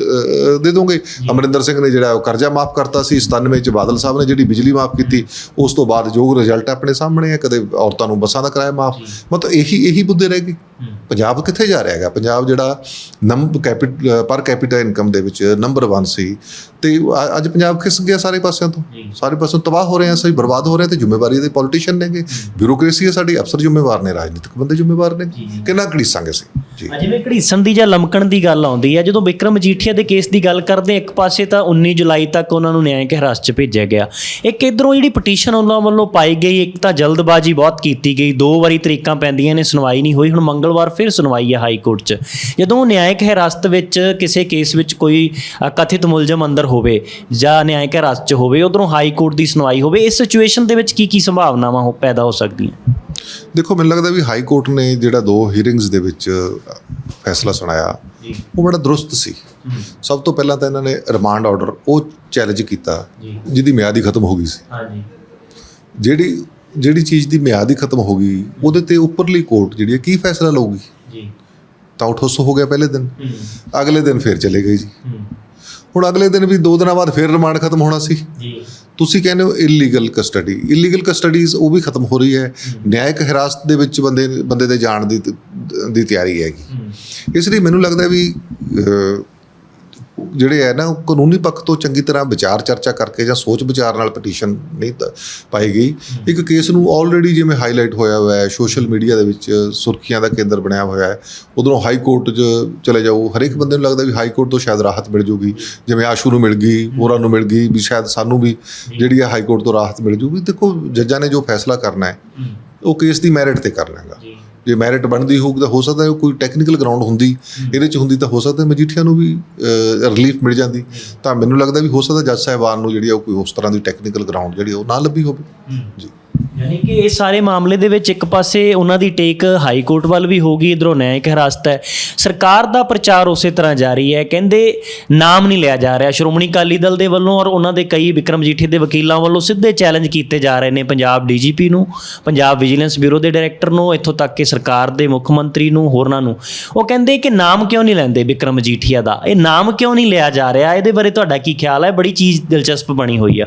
ਦੇ ਦੋਗੇ? ਅਮਰਿੰਦਰ ਸਿੰਘ ਨੇ ਜਿਹੜਾ ਉਹ ਕਰਜ਼ਾ ਮਾਫ ਕਰਤਾ ਸੀ 97 ਚ ਬਾਦਲ ਸਾਹਿਬ ਨੇ ਜਿਹੜੀ ਬਿਜਲੀ ਮਾਫ ਕੀਤੀ, ਉਸ ਤੋਂ ਬਾਅਦ ਜੋ ਰਿਜ਼ਲਟ ਆਪਣੇ ਸਾਹਮਣੇ ਹੈ ਕਦੇ ਔਰਤਾਂ ਨੂੰ ਬੱਸਾਂ ਦਾ ਕਿਰਾਇਆ ਮਾਫ। ਮਤਲਬ ਇਹੀ ਇਹੀ ਮੁੱਦੇ ਰਹਿ ਗਏ। ਪੰਜਾਬ ਕਿੱਥੇ ਜਾ ਰਿਹਾ ਹੈਗਾ? ਪੰਜਾਬ ਜਿਹੜਾ ਨੰਬ ਕੈਪਿਟ ਪਰ ਕੈਪੀਟਾ ਇਨਕਮ ਦੇ ਵਿੱਚ ਨੰਬਰ 1 ਸੀ। ਤੇ ਅੱਜ ਪੰਜਾਬ ਖਿਸ ਗਿਆ ਸਾਰੇ ਪਾਸਿਆਂ ਤੋਂ। ਸਾਰੇ ਪਾਸਿਓਂ ਤਬਾਹ ਹੋ ਰਹੇ ਆ ਸਹੀ ਬਰਬਾਦ ਹੋ ਰਹੇ ਤੇ ਜ਼ਿੰਮੇਵਾਰੀ ਇਹਦੇ ਪੋਲੀਟੀਸ਼ੀਅਨ ਨੇਗੇ। ਬਿਊਰੋਕ੍ਰੇਸੀ ਹੈ ਸਾਡੀ ਅਫਸਰ ਜ਼ਿੰਮੇਵਾਰ ਨੇ ਰਾਜਨੀਤਿਕ ਬੰਦੇ ਜ਼ਿੰਮੇਵਾਰ ਨੇ। ਕਿੰਨਾ ਘੜੀਸਾਂਗੇ ਅਸੀਂ? ਜੀ। ਜਿਵੇਂ ਘੜੀਸਣ ਦੀ ਜਾਂ ਲਮਕਣ ਦੀ ਗੱਲ ਆਉਂਦੀ ਹੈ ਜਦੋਂ ਵਿਕਰਮ ਮਜੀਠੀਆ ਦੇ ਕੇਸ ਦੀ ਗੱਲ ਕਰਦੇ ਇੱਕ ਪਾਸੇ ਤਾਂ 19 ਜੁਲਾਈ ਤੱਕ ਉਹਨਾਂ ਨੂੰ ਨਿਆਂਇਕ ਹਿਰਾਸਤ 'ਚ ਭੇਜਿਆ ਗਿਆ। ਇੱਕ ਇਧਰੋਂ ਜਿਹੜੀ ਪਟੀਸ਼ਨ ਉਹਨਾਂ ਵੱਲੋਂ ਪਾਈ ਗਈ ਇੱਕ ਤਾਂ ਜਲਦਬਾਜ਼ੀ ਬਹੁਤ ਕੀਤੀ ਗਈ ਦੋ ਵਾਰੀ ਤਰੀਕਾਂ ਪੈਂਦੀਆਂ ਨੇ ਸੁਣਵਾਈ ਨਹੀਂ ਹੋਈ ਹੁਣ ਮੰਗਲਵਾਰ ਫਿਰ ਸੁਣਵਾਈ ਹੈ ਹਾਈ ਕੋਰਟ 'ਚ। ਜਦੋਂ ਨਿਆਂਇਕ ਹਿਰਾਸਤ ਵਿੱਚ ਕਿਸੇ ਕੇਸ ਵਿੱਚ ਕੋਈ ਕਥਿਤ ਮੁਲਜ਼ਮ ਅੰਦਰ ਹੋਵੇ ਜਾਂ ਨਿਆਂਇਕ ਹਿਰਾਸਤ 'ਚ ਹੋਵੇ ਉਧਰੋਂ ਹਾਈ ਕੋਰਟ ਦੀ ਸੁਣਵਾਈ ਹੋਵੇ ਇਸ ਸਿਚੁਏਸ਼ਨ ਦੇ ਵਿੱਚ ਕੀ ਕੀ ਸੰਭਾਵਨਾਵਾਂ ਹੋ ਪੈਦਾ ਹੋ ਸਕਦੀਆਂ? ਦੇਖੋ ਮੈਨੂੰ ਲੱਗਦਾ ਵੀ ਹਾਈ ਕੋਰਟ ਨੇ ਜਿਹੜਾ ਦੋ ਹੀਅਰਿੰਗਸ ਦੇ ਵਿੱਚ ਫੈਸਲਾ ਸੁਣਾਇਆ ਉਹ ਬੜਾ ਦਰੁਸਤ ਸੀ। ਸਭ ਤੋਂ ਪਹਿਲਾਂ ਤਾਂ ਇਹਨਾਂ ਨੇ ਰਿਮਾਂਡ ਆਰਡਰ ਉਹ ਚੈਲੰਜ ਕੀਤਾ ਜਿਹਦੀ ਮਿਆਦ ਹੀ ਖਤਮ ਹੋ ਗਈ ਸੀ। ਹਾਂਜੀ। ਜਿਹੜੀ ਜਿਹੜੀ ਚੀਜ਼ ਦੀ ਮਿਆਦ ਹੀ ਖਤਮ ਹੋ ਗਈ ਉਹਦੇ ਤੇ ਉੱਪਰਲੀ ਕੋਰਟ ਜਿਹੜੀ ਹੈ ਕੀ ਫੈਸਲਾ ਲਊਗੀ? ਜੀ। ਤਾਂ ਉਠੋਸ ਹੋ ਗਿਆ ਪਹਿਲੇ ਦਿਨ। ਅਗਲੇ ਦਿਨ ਫਿਰ ਚਲੇ ਗਏ ਜੀ। ਹੁਣ ਅਗਲੇ ਦਿਨ ਵੀ 2 ਦਿਨਾਂ ਬਾਅਦ ਫਿਰ ਰਿਮਾਂਡ ਖਤਮ ਹੋਣਾ ਸੀ। ਜੀ। ਤੁਸੀਂ ਕਹਿੰਦੇ ਹੋ ਇਲੀਗਲ ਕਸਟਡੀ ਇਲੀਗਲ ਕਸਟਡੀਜ਼ ਉਹ ਵੀ ਖਤਮ ਹੋ ਰਹੀ ਹੈ। ਨਿਆਇਕ ਹਿਰਾਸਤ ਦੇ ਵਿੱਚ ਬੰਦੇ ਬੰਦੇ ਦੇ ਜਾਣ ਦੀ ਦੀ ਤਿਆਰੀ ਹੈਗੀ। ਇਸ ਲਈ ਮੈਨੂੰ ਲੱਗਦਾ ਵੀ ਜਿਹੜੇ ਹੈ ਨਾ ਉਹ ਕਾਨੂੰਨੀ ਪੱਖ ਤੋਂ ਚੰਗੀ ਤਰ੍ਹਾਂ ਵਿਚਾਰ ਚਰਚਾ ਕਰਕੇ ਜਾਂ ਸੋਚ ਵਿਚਾਰ ਨਾਲ ਪਟੀਸ਼ਨ ਨਹੀਂ ਪਾਈ ਗਈ। ਇੱਕ ਕੇਸ ਨੂੰ ਆਲਰੇਡੀ ਜਿਵੇਂ ਹਾਈਲਾਈਟ ਹੋਇਆ ਹੋਇਆ ਹੈ ਸੋਸ਼ਲ ਮੀਡੀਆ ਦੇ ਵਿੱਚ ਸੁਰਖੀਆਂ ਦਾ ਕੇਂਦਰ ਬਣਿਆ ਹੋਇਆ ਹੈ। ਉਧਰੋਂ ਹਾਈ ਕੋਰਟ 'ਚ ਚਲੇ ਜਾਓ। ਹਰੇਕ ਬੰਦੇ ਨੂੰ ਲੱਗਦਾ ਵੀ ਹਾਈ ਕੋਰਟ ਤੋਂ ਸ਼ਾਇਦ ਰਾਹਤ ਮਿਲ ਜੂਗੀ। ਜਿਵੇਂ ਆਸ਼ੂ ਨੂੰ ਮਿਲ ਗਈ ਹੋਰਾਂ ਨੂੰ ਮਿਲ ਗਈ ਵੀ ਸ਼ਾਇਦ ਸਾਨੂੰ ਵੀ ਜਿਹੜੀ ਹੈ ਹਾਈ ਕੋਰਟ ਤੋਂ ਰਾਹਤ ਮਿਲ ਜੂਗੀ। ਦੇਖੋ ਜੱਜਾਂ ਨੇ ਜੋ ਫੈਸਲਾ ਕਰਨਾ ਹੈ ਉਹ ਕੇਸ ਦੀ ਮੈਰਿਟ ਤੇ ਕਰਨਾ ਹੈਗਾ ਜੀ ਮੈਰਿਟ ਬਣਦੀ ਹੋਊਗੀ ਤਾਂ ਹੋ ਸਕਦਾ ਹੈ ਕੋਈ ਟੈਕਨੀਕਲ ਗਰਾਊਂਡ ਹੁੰਦੀ ਇਹਦੇ ਚ ਹੁੰਦੀ ਤਾਂ ਹੋ ਸਕਦਾ ਮਜੀਠੀਆ ਨੂੰ ਵੀ ਰਿਲੀਫ ਮਿਲ ਜਾਂਦੀ। ਤਾਂ ਮੈਨੂੰ ਲੱਗਦਾ ਵੀ ਹੋ ਸਕਦਾ ਜੱਜ ਸਾਹਿਬਾਨ ਨੂੰ ਜਿਹੜੀ ਆ ਉਹ ਕੋਈ ਉਸ ਤਰ੍ਹਾਂ ਦੀ ਟੈਕਨੀਕਲ ਗਰਾਊਂਡ ਜਿਹੜੀ ਉਹ ਨਾ ਲੱਭੀ ਹੋਵੇ। ਜੀ। ਯਾਨੀ ਕਿ ਇਹ ਸਾਰੇ ਮਾਮਲੇ ਦੇ ਵਿੱਚ ਇੱਕ ਪਾਸੇ ਉਹਨਾਂ ਦੀ ਟੇਕ ਹਾਈ ਕੋਰਟ ਵੱਲ ਵੀ ਹੋਗੀ ਇਧਰੋਂ ਨਿਆਇਕ ਹਿਰਾਸਤ ਹੈ। ਸਰਕਾਰ ਦਾ ਪ੍ਰਚਾਰ ਉਸੇ ਤਰ੍ਹਾਂ ਜਾਰੀ ਹੈ, ਕਹਿੰਦੇ ਨਾਮ ਨਹੀਂ ਲਿਆ ਜਾ ਰਿਹਾ। ਸ਼੍ਰੋਮਣੀ ਅਕਾਲੀ ਦਲ ਦੇ ਵੱਲੋਂ ਔਰ ਉਹਨਾਂ ਦੇ ਕਈ ਵਿਕਰਮ ਜੀਠੀ ਦੇ ਵਕੀਲਾਂ ਵੱਲੋਂ ਸਿੱਧੇ ਚੈਲੰਜ ਕੀਤੇ ਜਾ ਰਹੇ ਨੇ ਪੰਜਾਬ ਡੀਜੀਪੀ ਨੂੰ, ਪੰਜਾਬ ਵਿਜੀਲੈਂਸ ਬਿਊਰੋ ਦੇ ਡਾਇਰੈਕਟਰ ਨੂੰ, ਇੱਥੋਂ ਤੱਕ ਕਿ ਸਰਕਾਰ ਦੇ ਮੁੱਖ ਮੰਤਰੀ ਨੂੰ, ਹੋਰਨਾਂ ਨੂੰ। ਉਹ ਕਹਿੰਦੇ ਕਿ ਨਾਮ ਕਿਉਂ ਨਹੀਂ ਲੈਂਦੇ ਵਿਕਰਮ ਜੀਠੀਆ ਦਾ? ਇਹ ਨਾਮ ਕਿਉਂ ਨਹੀਂ ਲਿਆ ਜਾ ਰਿਹਾ? ਇਹਦੇ ਬਾਰੇ ਤੁਹਾਡਾ ਕੀ ਖਿਆਲ ਹੈ? ਬੜੀ ਚੀਜ਼ ਦਿਲਚਸਪ ਬਣੀ ਹੋਈ ਆ।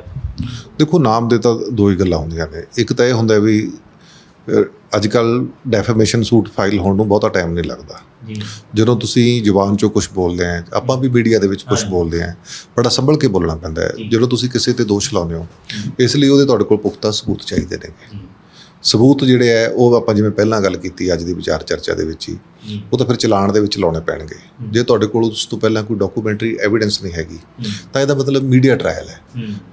ਦੇਖੋ ਨਾਮ ਦੇ ਤਾਂ ਦੋ ਹੀ ਗੱਲਾਂ ਹੁੰਦੀਆਂ ਨੇ। ਇੱਕ ਤਾਂ ਇਹ ਹੁੰਦਾ ਵੀ ਅੱਜ ਕੱਲ ਡੈਫੇਮੇਸ਼ਨ ਸੂਟ ਫਾਈਲ ਹੋਣ ਨੂੰ ਬਹੁਤਾ ਟਾਈਮ ਨਹੀਂ ਲੱਗਦਾ। ਜੀ। ਜਦੋਂ ਤੁਸੀਂ ਜ਼ੁਬਾਨ ਚੋਂ ਕੁਝ ਬੋਲਦੇ ਆ ਆਪਾਂ ਵੀ ਮੀਡੀਆ ਦੇ ਵਿੱਚ ਕੁਝ ਬੋਲਦੇ ਆ ਬੜਾ ਸੰਭਲ ਕੇ ਬੋਲਣਾ ਪੈਂਦਾ ਹੈ। ਜਦੋਂ ਤੁਸੀਂ ਕਿਸੇ ਤੇ ਦੋਸ਼ ਲਾਉਂਦੇ ਹੋ ਇਸ ਲਈ ਉਹਦੇ ਤੁਹਾਡੇ ਕੋਲ ਪੁਖਤਾ ਸਬੂਤ ਚਾਹੀਦੇ ਨੇ। ਸਬੂਤ ਜਿਹੜੇ ਆ ਉਹ ਆਪਾਂ ਜਿਵੇਂ ਪਹਿਲਾਂ ਗੱਲ ਕੀਤੀ ਅੱਜ ਦੀ ਵਿਚਾਰ ਚਰਚਾ ਦੇ ਵਿੱਚ ਹੀ ਉਹ ਤਾਂ ਫਿਰ ਚਲਾਨ ਦੇ ਵਿੱਚ ਲਾਉਣੇ ਪੈਣਗੇ। ਜੇ ਤੁਹਾਡੇ ਕੋਲ ਉਸ ਤੋਂ ਪਹਿਲਾਂ ਕੋਈ ਡਾਕੂਮੈਂਟਰੀ ਐਵੀਡੈਂਸ ਨਹੀਂ ਹੈਗੀ ਤਾਂ ਇਹਦਾ ਮਤਲਬ ਮੀਡੀਆ ਟ੍ਰਾਇਲ ਹੈ।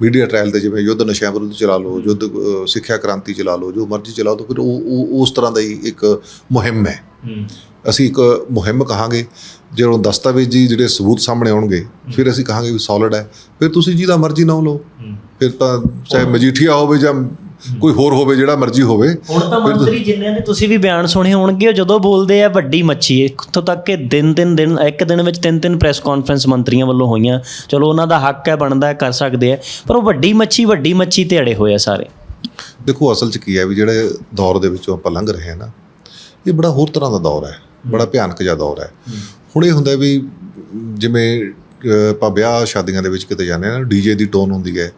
ਮੀਡੀਆ ਟ੍ਰਾਇਲ ਤੇ ਜਿਵੇਂ ਯੁੱਧ ਨਸ਼ਿਆਂ ਵਿਰੁੱਧ ਚਲਾ ਲਓ ਯੁੱਧ ਸਿੱਖਿਆ ਕ੍ਰਾਂਤੀ ਚਲਾ ਲਓ ਜੋ ਮਰਜ਼ੀ ਚਲਾਓ ਤਾਂ ਫਿਰ ਉਹ ਉਸ ਤਰ੍ਹਾਂ ਦਾ ਹੀ ਇੱਕ ਮੁਹਿੰਮ ਹੈ। ਅਸੀਂ ਇੱਕ ਮੁਹਿੰਮ ਕਹਾਂਗੇ ਜਦੋਂ ਦਸਤਾਵੇਜ਼ੀ ਜਿਹੜੇ ਸਬੂਤ ਸਾਹਮਣੇ ਆਉਣਗੇ ਫਿਰ ਅਸੀਂ ਕਹਾਂਗੇ ਵੀ ਸੋਲਿਡ ਹੈ ਫਿਰ ਤੁਸੀਂ ਜਿਹਦਾ ਮਰਜ਼ੀ ਨਾਮ ਲਓ। ਫਿਰ ਤਾਂ ਚਾਹੇ ਮਜੀਠੀਆ ਹੋਵੇ ਜਾਂ ਕੋਈ ਹੋਰ ਹੋਵੇ ਜਿਹੜਾ ਮਰਜ਼ੀ ਹੋਵੇ। ਹੁਣ ਤਾਂ ਮੰਤਰੀ ਜਿੰਨਿਆਂ ਦੇ ਤੁਸੀਂ ਵੀ ਬਿਆਨ ਸੁਣੇ ਹੋਣਗੇ ਜਦੋਂ ਬੋਲਦੇ ਆ ਵੱਡੀ ਮੱਛੀ ਇੱਥੋਂ ਤੱਕ ਕਿ ਦਿਨ ਦਿਨ ਦਿਨ ਇੱਕ ਦਿਨ ਵਿੱਚ ਤਿੰਨ ਤਿੰਨ ਪ੍ਰੈਸ ਕਾਨਫਰੰਸ ਮੰਤਰੀਆਂ ਵੱਲੋਂ ਹੋਈਆਂ। ਚਲੋ ਉਹਨਾਂ ਦਾ ਹੱਕ ਹੈ ਬਣਦਾ ਹੈ ਕਰ ਸਕਦੇ ਆ। ਪਰ ਉਹ ਵੱਡੀ ਮੱਛੀ ਵੱਡੀ ਮੱਛੀ ਤੇ ਅੜੇ ਹੋਏ ਆ ਸਾਰੇ। ਦੇਖੋ ਅਸਲ 'ਚ ਕੀ ਹੈ ਵੀ ਜਿਹੜੇ ਦੌਰ ਦੇ ਵਿੱਚੋਂ ਆਪਾਂ ਲੰਘ ਰਹੇ ਹਾਂ ਨਾ ਇਹ ਬੜਾ ਹੋਰ ਤਰ੍ਹਾਂ ਦਾ ਦੌਰ ਹੈ। ਬੜਾ ਭਿਆਨਕ ਜਿਹਾ ਦੌਰ ਹੈ। ਹੁਣ ਇਹ ਹੁੰਦਾ ਵੀ ਜਿਵੇਂ ਆਪਾਂ ਵਿਆਹ ਸ਼ਾਦੀਆਂ ਦੇ ਵਿੱਚ ਕਿਤੇ ਜਾਂਦੇ ਆ ਨਾ ਡੀਜੇ ਦੀ ਟੋਨ ਹੁੰਦੀ ਹੈ।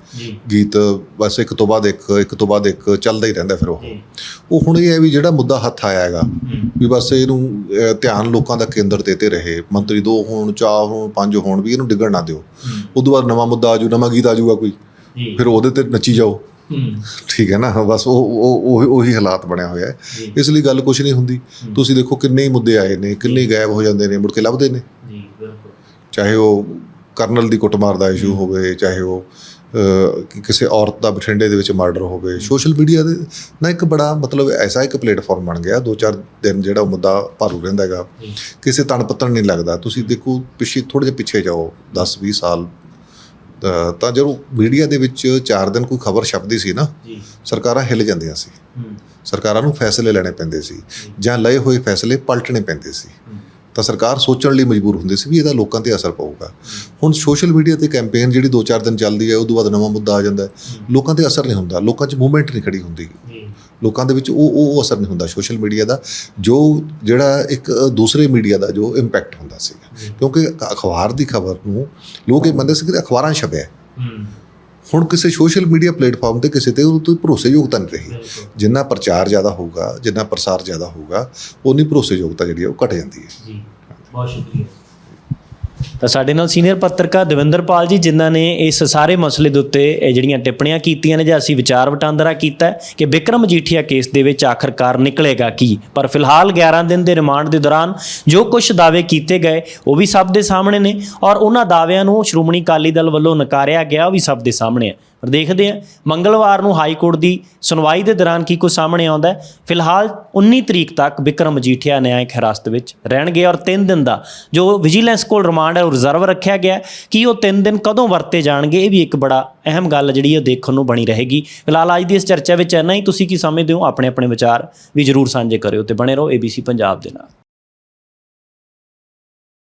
ਗੀਤ ਬਸ ਇੱਕ ਤੋਂ ਬਾਅਦ ਇੱਕ ਇੱਕ ਤੋਂ ਬਾਅਦ ਇੱਕ ਚੱਲਦਾ ਹੀ ਰਹਿੰਦਾ ਫਿਰ ਉਹ। ਉਹ ਹੁਣ ਇਹ ਹੈ ਵੀ ਜਿਹੜਾ ਮੁੱਦਾ ਹੱਥ ਆਇਆ ਹੈਗਾ ਵੀ ਬਸ ਇਹਨੂੰ ਧਿਆਨ ਲੋਕਾਂ ਦਾ ਕੇਂਦਰ ਤੇ ਤੇ ਰਹੇ। ਮੰਤਰੀ ਦੋ ਹੋਣ ਚਾਰ ਹੋਣ ਪੰਜ ਹੋਣ ਵੀ ਇਹਨੂੰ ਡਿੱਗਣ ਨਾ ਦਿਓ। ਉਦੋਂ ਬਾਅਦ ਨਵਾਂ ਮੁੱਦਾ ਆਜੂ ਨਵਾਂ ਗੀਤ ਆਜੂਗਾ ਕੋਈ। ਫਿਰ ਉਹਦੇ ਤੇ ਨੱਚੀ ਜਾਓ। ਠੀਕ ਹੈ ਨਾ ਬਸ ਉਹ ਉਹ ਉਹ- ਉਹੀ ਹਾਲਾਤ ਬਣਿਆ ਹੋਇਆ ਹੈ। ਇਸ ਲਈ ਗੱਲ ਕੁਝ ਨਹੀਂ ਹੁੰਦੀ। ਤੁਸੀਂ ਦੇਖੋ ਕਿੰਨੇ ਹੀ ਮੁੱਦੇ ਆਏ ਨੇ ਕਿੰਨੇ ਗਾਇਬ ਹੋ ਜਾਂਦੇ ਨੇ ਮੁੜ ਕੇ ਲੱਭਦੇ ਨੇ। ਚਾਹੇ ਉਹ ਕਰਨਲ ਦੀ ਕੁੱਟਮਾਰ ਦਾ ਇਸ਼ੂ ਹੋਵੇ ਚਾਹੇ ਉਹ ਕਿਸੇ ਔਰਤ ਦਾ ਬਠਿੰਡੇ ਦੇ ਵਿੱਚ ਮਰਡਰ ਹੋਵੇ ਸੋਸ਼ਲ ਮੀਡੀਆ ਦੇ ਨਾ ਇੱਕ ਬੜਾ ਮਤਲਬ ਐਸਾ ਇੱਕ ਪਲੇਟਫਾਰਮ ਬਣ ਗਿਆ ਦੋ ਚਾਰ ਦਿਨ ਜਿਹੜਾ ਉਹ ਮੁੱਦਾ ਭਾਰੂ ਰਹਿੰਦਾ ਹੈਗਾ। ਕਿਸੇ ਤਣ ਪੱਤਣ ਨਹੀਂ ਲੱਗਦਾ। ਤੁਸੀਂ ਦੇਖੋ ਪਿੱਛੇ ਥੋੜੇ ਜਿਹਾ ਪਿੱਛੇ ਜਾਓ 10 20 ਸਾਲ ਤਾਂ- ਜਦੋਂ ਮੀਡੀਆ ਦੇ ਵਿੱਚ 4 ਦਿਨ ਕੋਈ ਖਬਰ ਛਪਦੀ ਸੀ ਨਾ ਜੀ। ਸਰਕਾਰਾਂ ਹਿੱਲ ਜਾਂਦੀਆਂ ਸੀ। ਸਰਕਾਰਾਂ ਨੂੰ ਫੈਸਲੇ ਲੈਣੇ ਪੈਂਦੇ ਸੀ। ਜਾਂ ਲਏ ਹੋਏ ਫੈਸਲੇ ਪਲਟਣੇ ਪੈਂਦੇ ਸੀ। ਤਾਂ ਸਰਕਾਰ ਸੋਚਣ ਲਈ ਮਜਬੂਰ ਹੁੰਦੀ ਸੀ ਵੀ ਇਹਦਾ ਲੋਕਾਂ ਤੇ ਅਸਰ ਪਊਗਾ। ਹੁਣ ਸੋਸ਼ਲ ਮੀਡੀਆ ਤੇ ਕੈਂਪੇਨ ਜਿਹੜੀ 2-4 ਦਿਨ ਚੱਲਦੀ ਹੈ ਉਦੋਂ ਬਾਅਦ ਨਵਾਂ ਮੁੱਦਾ ਆ ਜਾਂਦਾ ਲੋਕਾਂ ਤੇ ਅਸਰ ਨਹੀਂ ਹੁੰਦਾ ਲੋਕਾਂ 'ਚ ਮੂਵਮੈਂਟ ਨਹੀਂ ਖੜੀ ਹੁੰਦੀ। ਲੋਕਾਂ ਦੇ ਵਿੱਚ ਉਹ ਉਹ ਉਹ ਅਸਰ ਨਹੀਂ ਹੁੰਦਾ ਸੋਸ਼ਲ ਮੀਡੀਆ ਦਾ। ਜੋ ਜਿਹੜਾ ਇੱਕ ਦੂਸਰੇ ਮੀਡੀਆ ਦਾ ਜੋ ਇੰਪੈਕਟ ਹੁੰਦਾ ਸੀਗਾ। ਕਿਉਂਕਿ ਅਖਬਾਰ ਦੀ ਖਬਰ ਨੂੰ ਲੋਕ ਇਹ ਮੰਨਦੇ ਸੀ ਕਿ ਅਖਬਾਰਾਂ ਛਪਿਆ ਹੁਣ ਕਿਸੇ ਸੋਸ਼ਲ ਮੀਡੀਆ ਪਲੇਟਫਾਰਮ ਤੇ ਕਿਸੇ ਤੇ ਉਹ ਤੋਂ ਭਰੋਸੇਯੋਗਤਾ ਨਹੀਂ ਰਹੀ। ਜਿੰਨਾ ਪ੍ਰਚਾਰ ਜ਼ਿਆਦਾ ਹੋਊਗਾ ਜਿੰਨਾ ਪ੍ਰਸਾਰ ਜ਼ਿਆਦਾ ਹੋਊਗਾ ਉਨੀ ਭਰੋਸੇਯੋਗਤਾ ਜਿਹੜੀ ਹੈ ਉਹ ਘਟ ਜਾਂਦੀ ਹੈ। ਜੀ ਬਹੁਤ ਸ਼ੁਕਰੀਆ। ਤਾਂ ਸਾਡੇ ਨਾਲ ਸੀਨੀਅਰ ਪੱਤਰਕਾਰ ਦਵਿੰਦਰਪਾਲ ਜੀ, ਜਿਨ੍ਹਾਂ ਨੇ ਇਸ ਸਾਰੇ ਮਸਲੇ ਦੇ ਉੱਤੇ, ਇਹ ਜਿਹੜੀਆਂ ਟਿੱਪਣੀਆਂ ਕੀਤੀਆਂ ਨੇ, ਜਾਂ ਅਸੀਂ ਵਿਚਾਰ ਵਟਾਂਦਰਾ ਕੀਤਾ ਕਿ ਵਿਕਰਮ ਮਜੀਠੀਆ ਕੇਸ ਦੇ ਵਿੱਚ ਆਖਰਕਾਰ ਨਿਕਲੇਗਾ ਕੀ? ਪਰ ਫਿਲਹਾਲ 11 ਦਿਨ ਦੇ ਰਿਮਾਂਡ ਦੇ ਦੌਰਾਨ ਜੋ ਕੁਝ ਦਾਅਵੇ ਕੀਤੇ ਗਏ, ਉਹ ਵੀ ਸਭ ਦੇ ਸਾਹਮਣੇ ਨੇ, ਔਰ ਉਹਨਾਂ ਦਾਅਵਿਆਂ ਨੂੰ ਸ਼੍ਰੋਮਣੀ ਅਕਾਲੀ ਦਲ ਵੱਲੋਂ ਨਕਾਰਿਆ ਗਿਆ, ਉਹ ਵੀ ਸਭ ਦੇ ਸਾਹਮਣੇ ਹੈ। ਪਰ ਦੇਖਦੇ ਹਾਂ, ਮੰਗਲਵਾਰ ਨੂੰ ਹਾਈ ਕੋਰਟ ਦੀ ਸੁਣਵਾਈ ਦੇ ਦੌਰਾਨ ਕੀ ਕੁਝ ਸਾਹਮਣੇ ਆਉਂਦਾ ਫਿਲਹਾਲ 19 ਤਰੀਕ ਤੱਕ ਵਿਕਰਮ ਮਜੀਠੀਆ ਨਿਆਂਇਕ ਹਿਰਾਸਤ ਵਿੱਚ ਰਹਿਣਗੇ ਔਰ 3 ਦਿਨ ਦਾ ਜੋ ਵਿਜੀਲੈਂਸ ਕੋਲ ਰਿਮਾਂਡ ਹੈ, ਉਹ ਰਿਜ਼ਰਵ ਰੱਖਿਆ ਗਿਆ ਕਿ ਉਹ 3 ਦਿਨ ਕਦੋਂ ਵਰਤੇ ਜਾਣਗੇ, ਇਹ ਵੀ ਇੱਕ ਬੜਾ ਅਹਿਮ ਗੱਲ ਜਿਹੜੀ ਹੈ ਦੇਖਣ ਨੂੰ ਬਣੀ ਰਹੇਗੀ। ਫਿਲਹਾਲ ਅੱਜ ਦੀ ਇਸ ਚਰਚਾ ਵਿੱਚ ਇੰਨਾ ਹੀ। ਤੁਸੀਂ ਕੀ ਸਮਝਦੇ ਹੋ? ਆਪਣੇ ਆਪਣੇ ਵਿਚਾਰ ਵੀ ਜਰੂਰ ਸਾਂਝੇ ਕਰਿਓ ਤੇ ਬਣੇ ਰਹੋ ABC ਪੰਜਾਬ ਦੇ ਨਾਲ।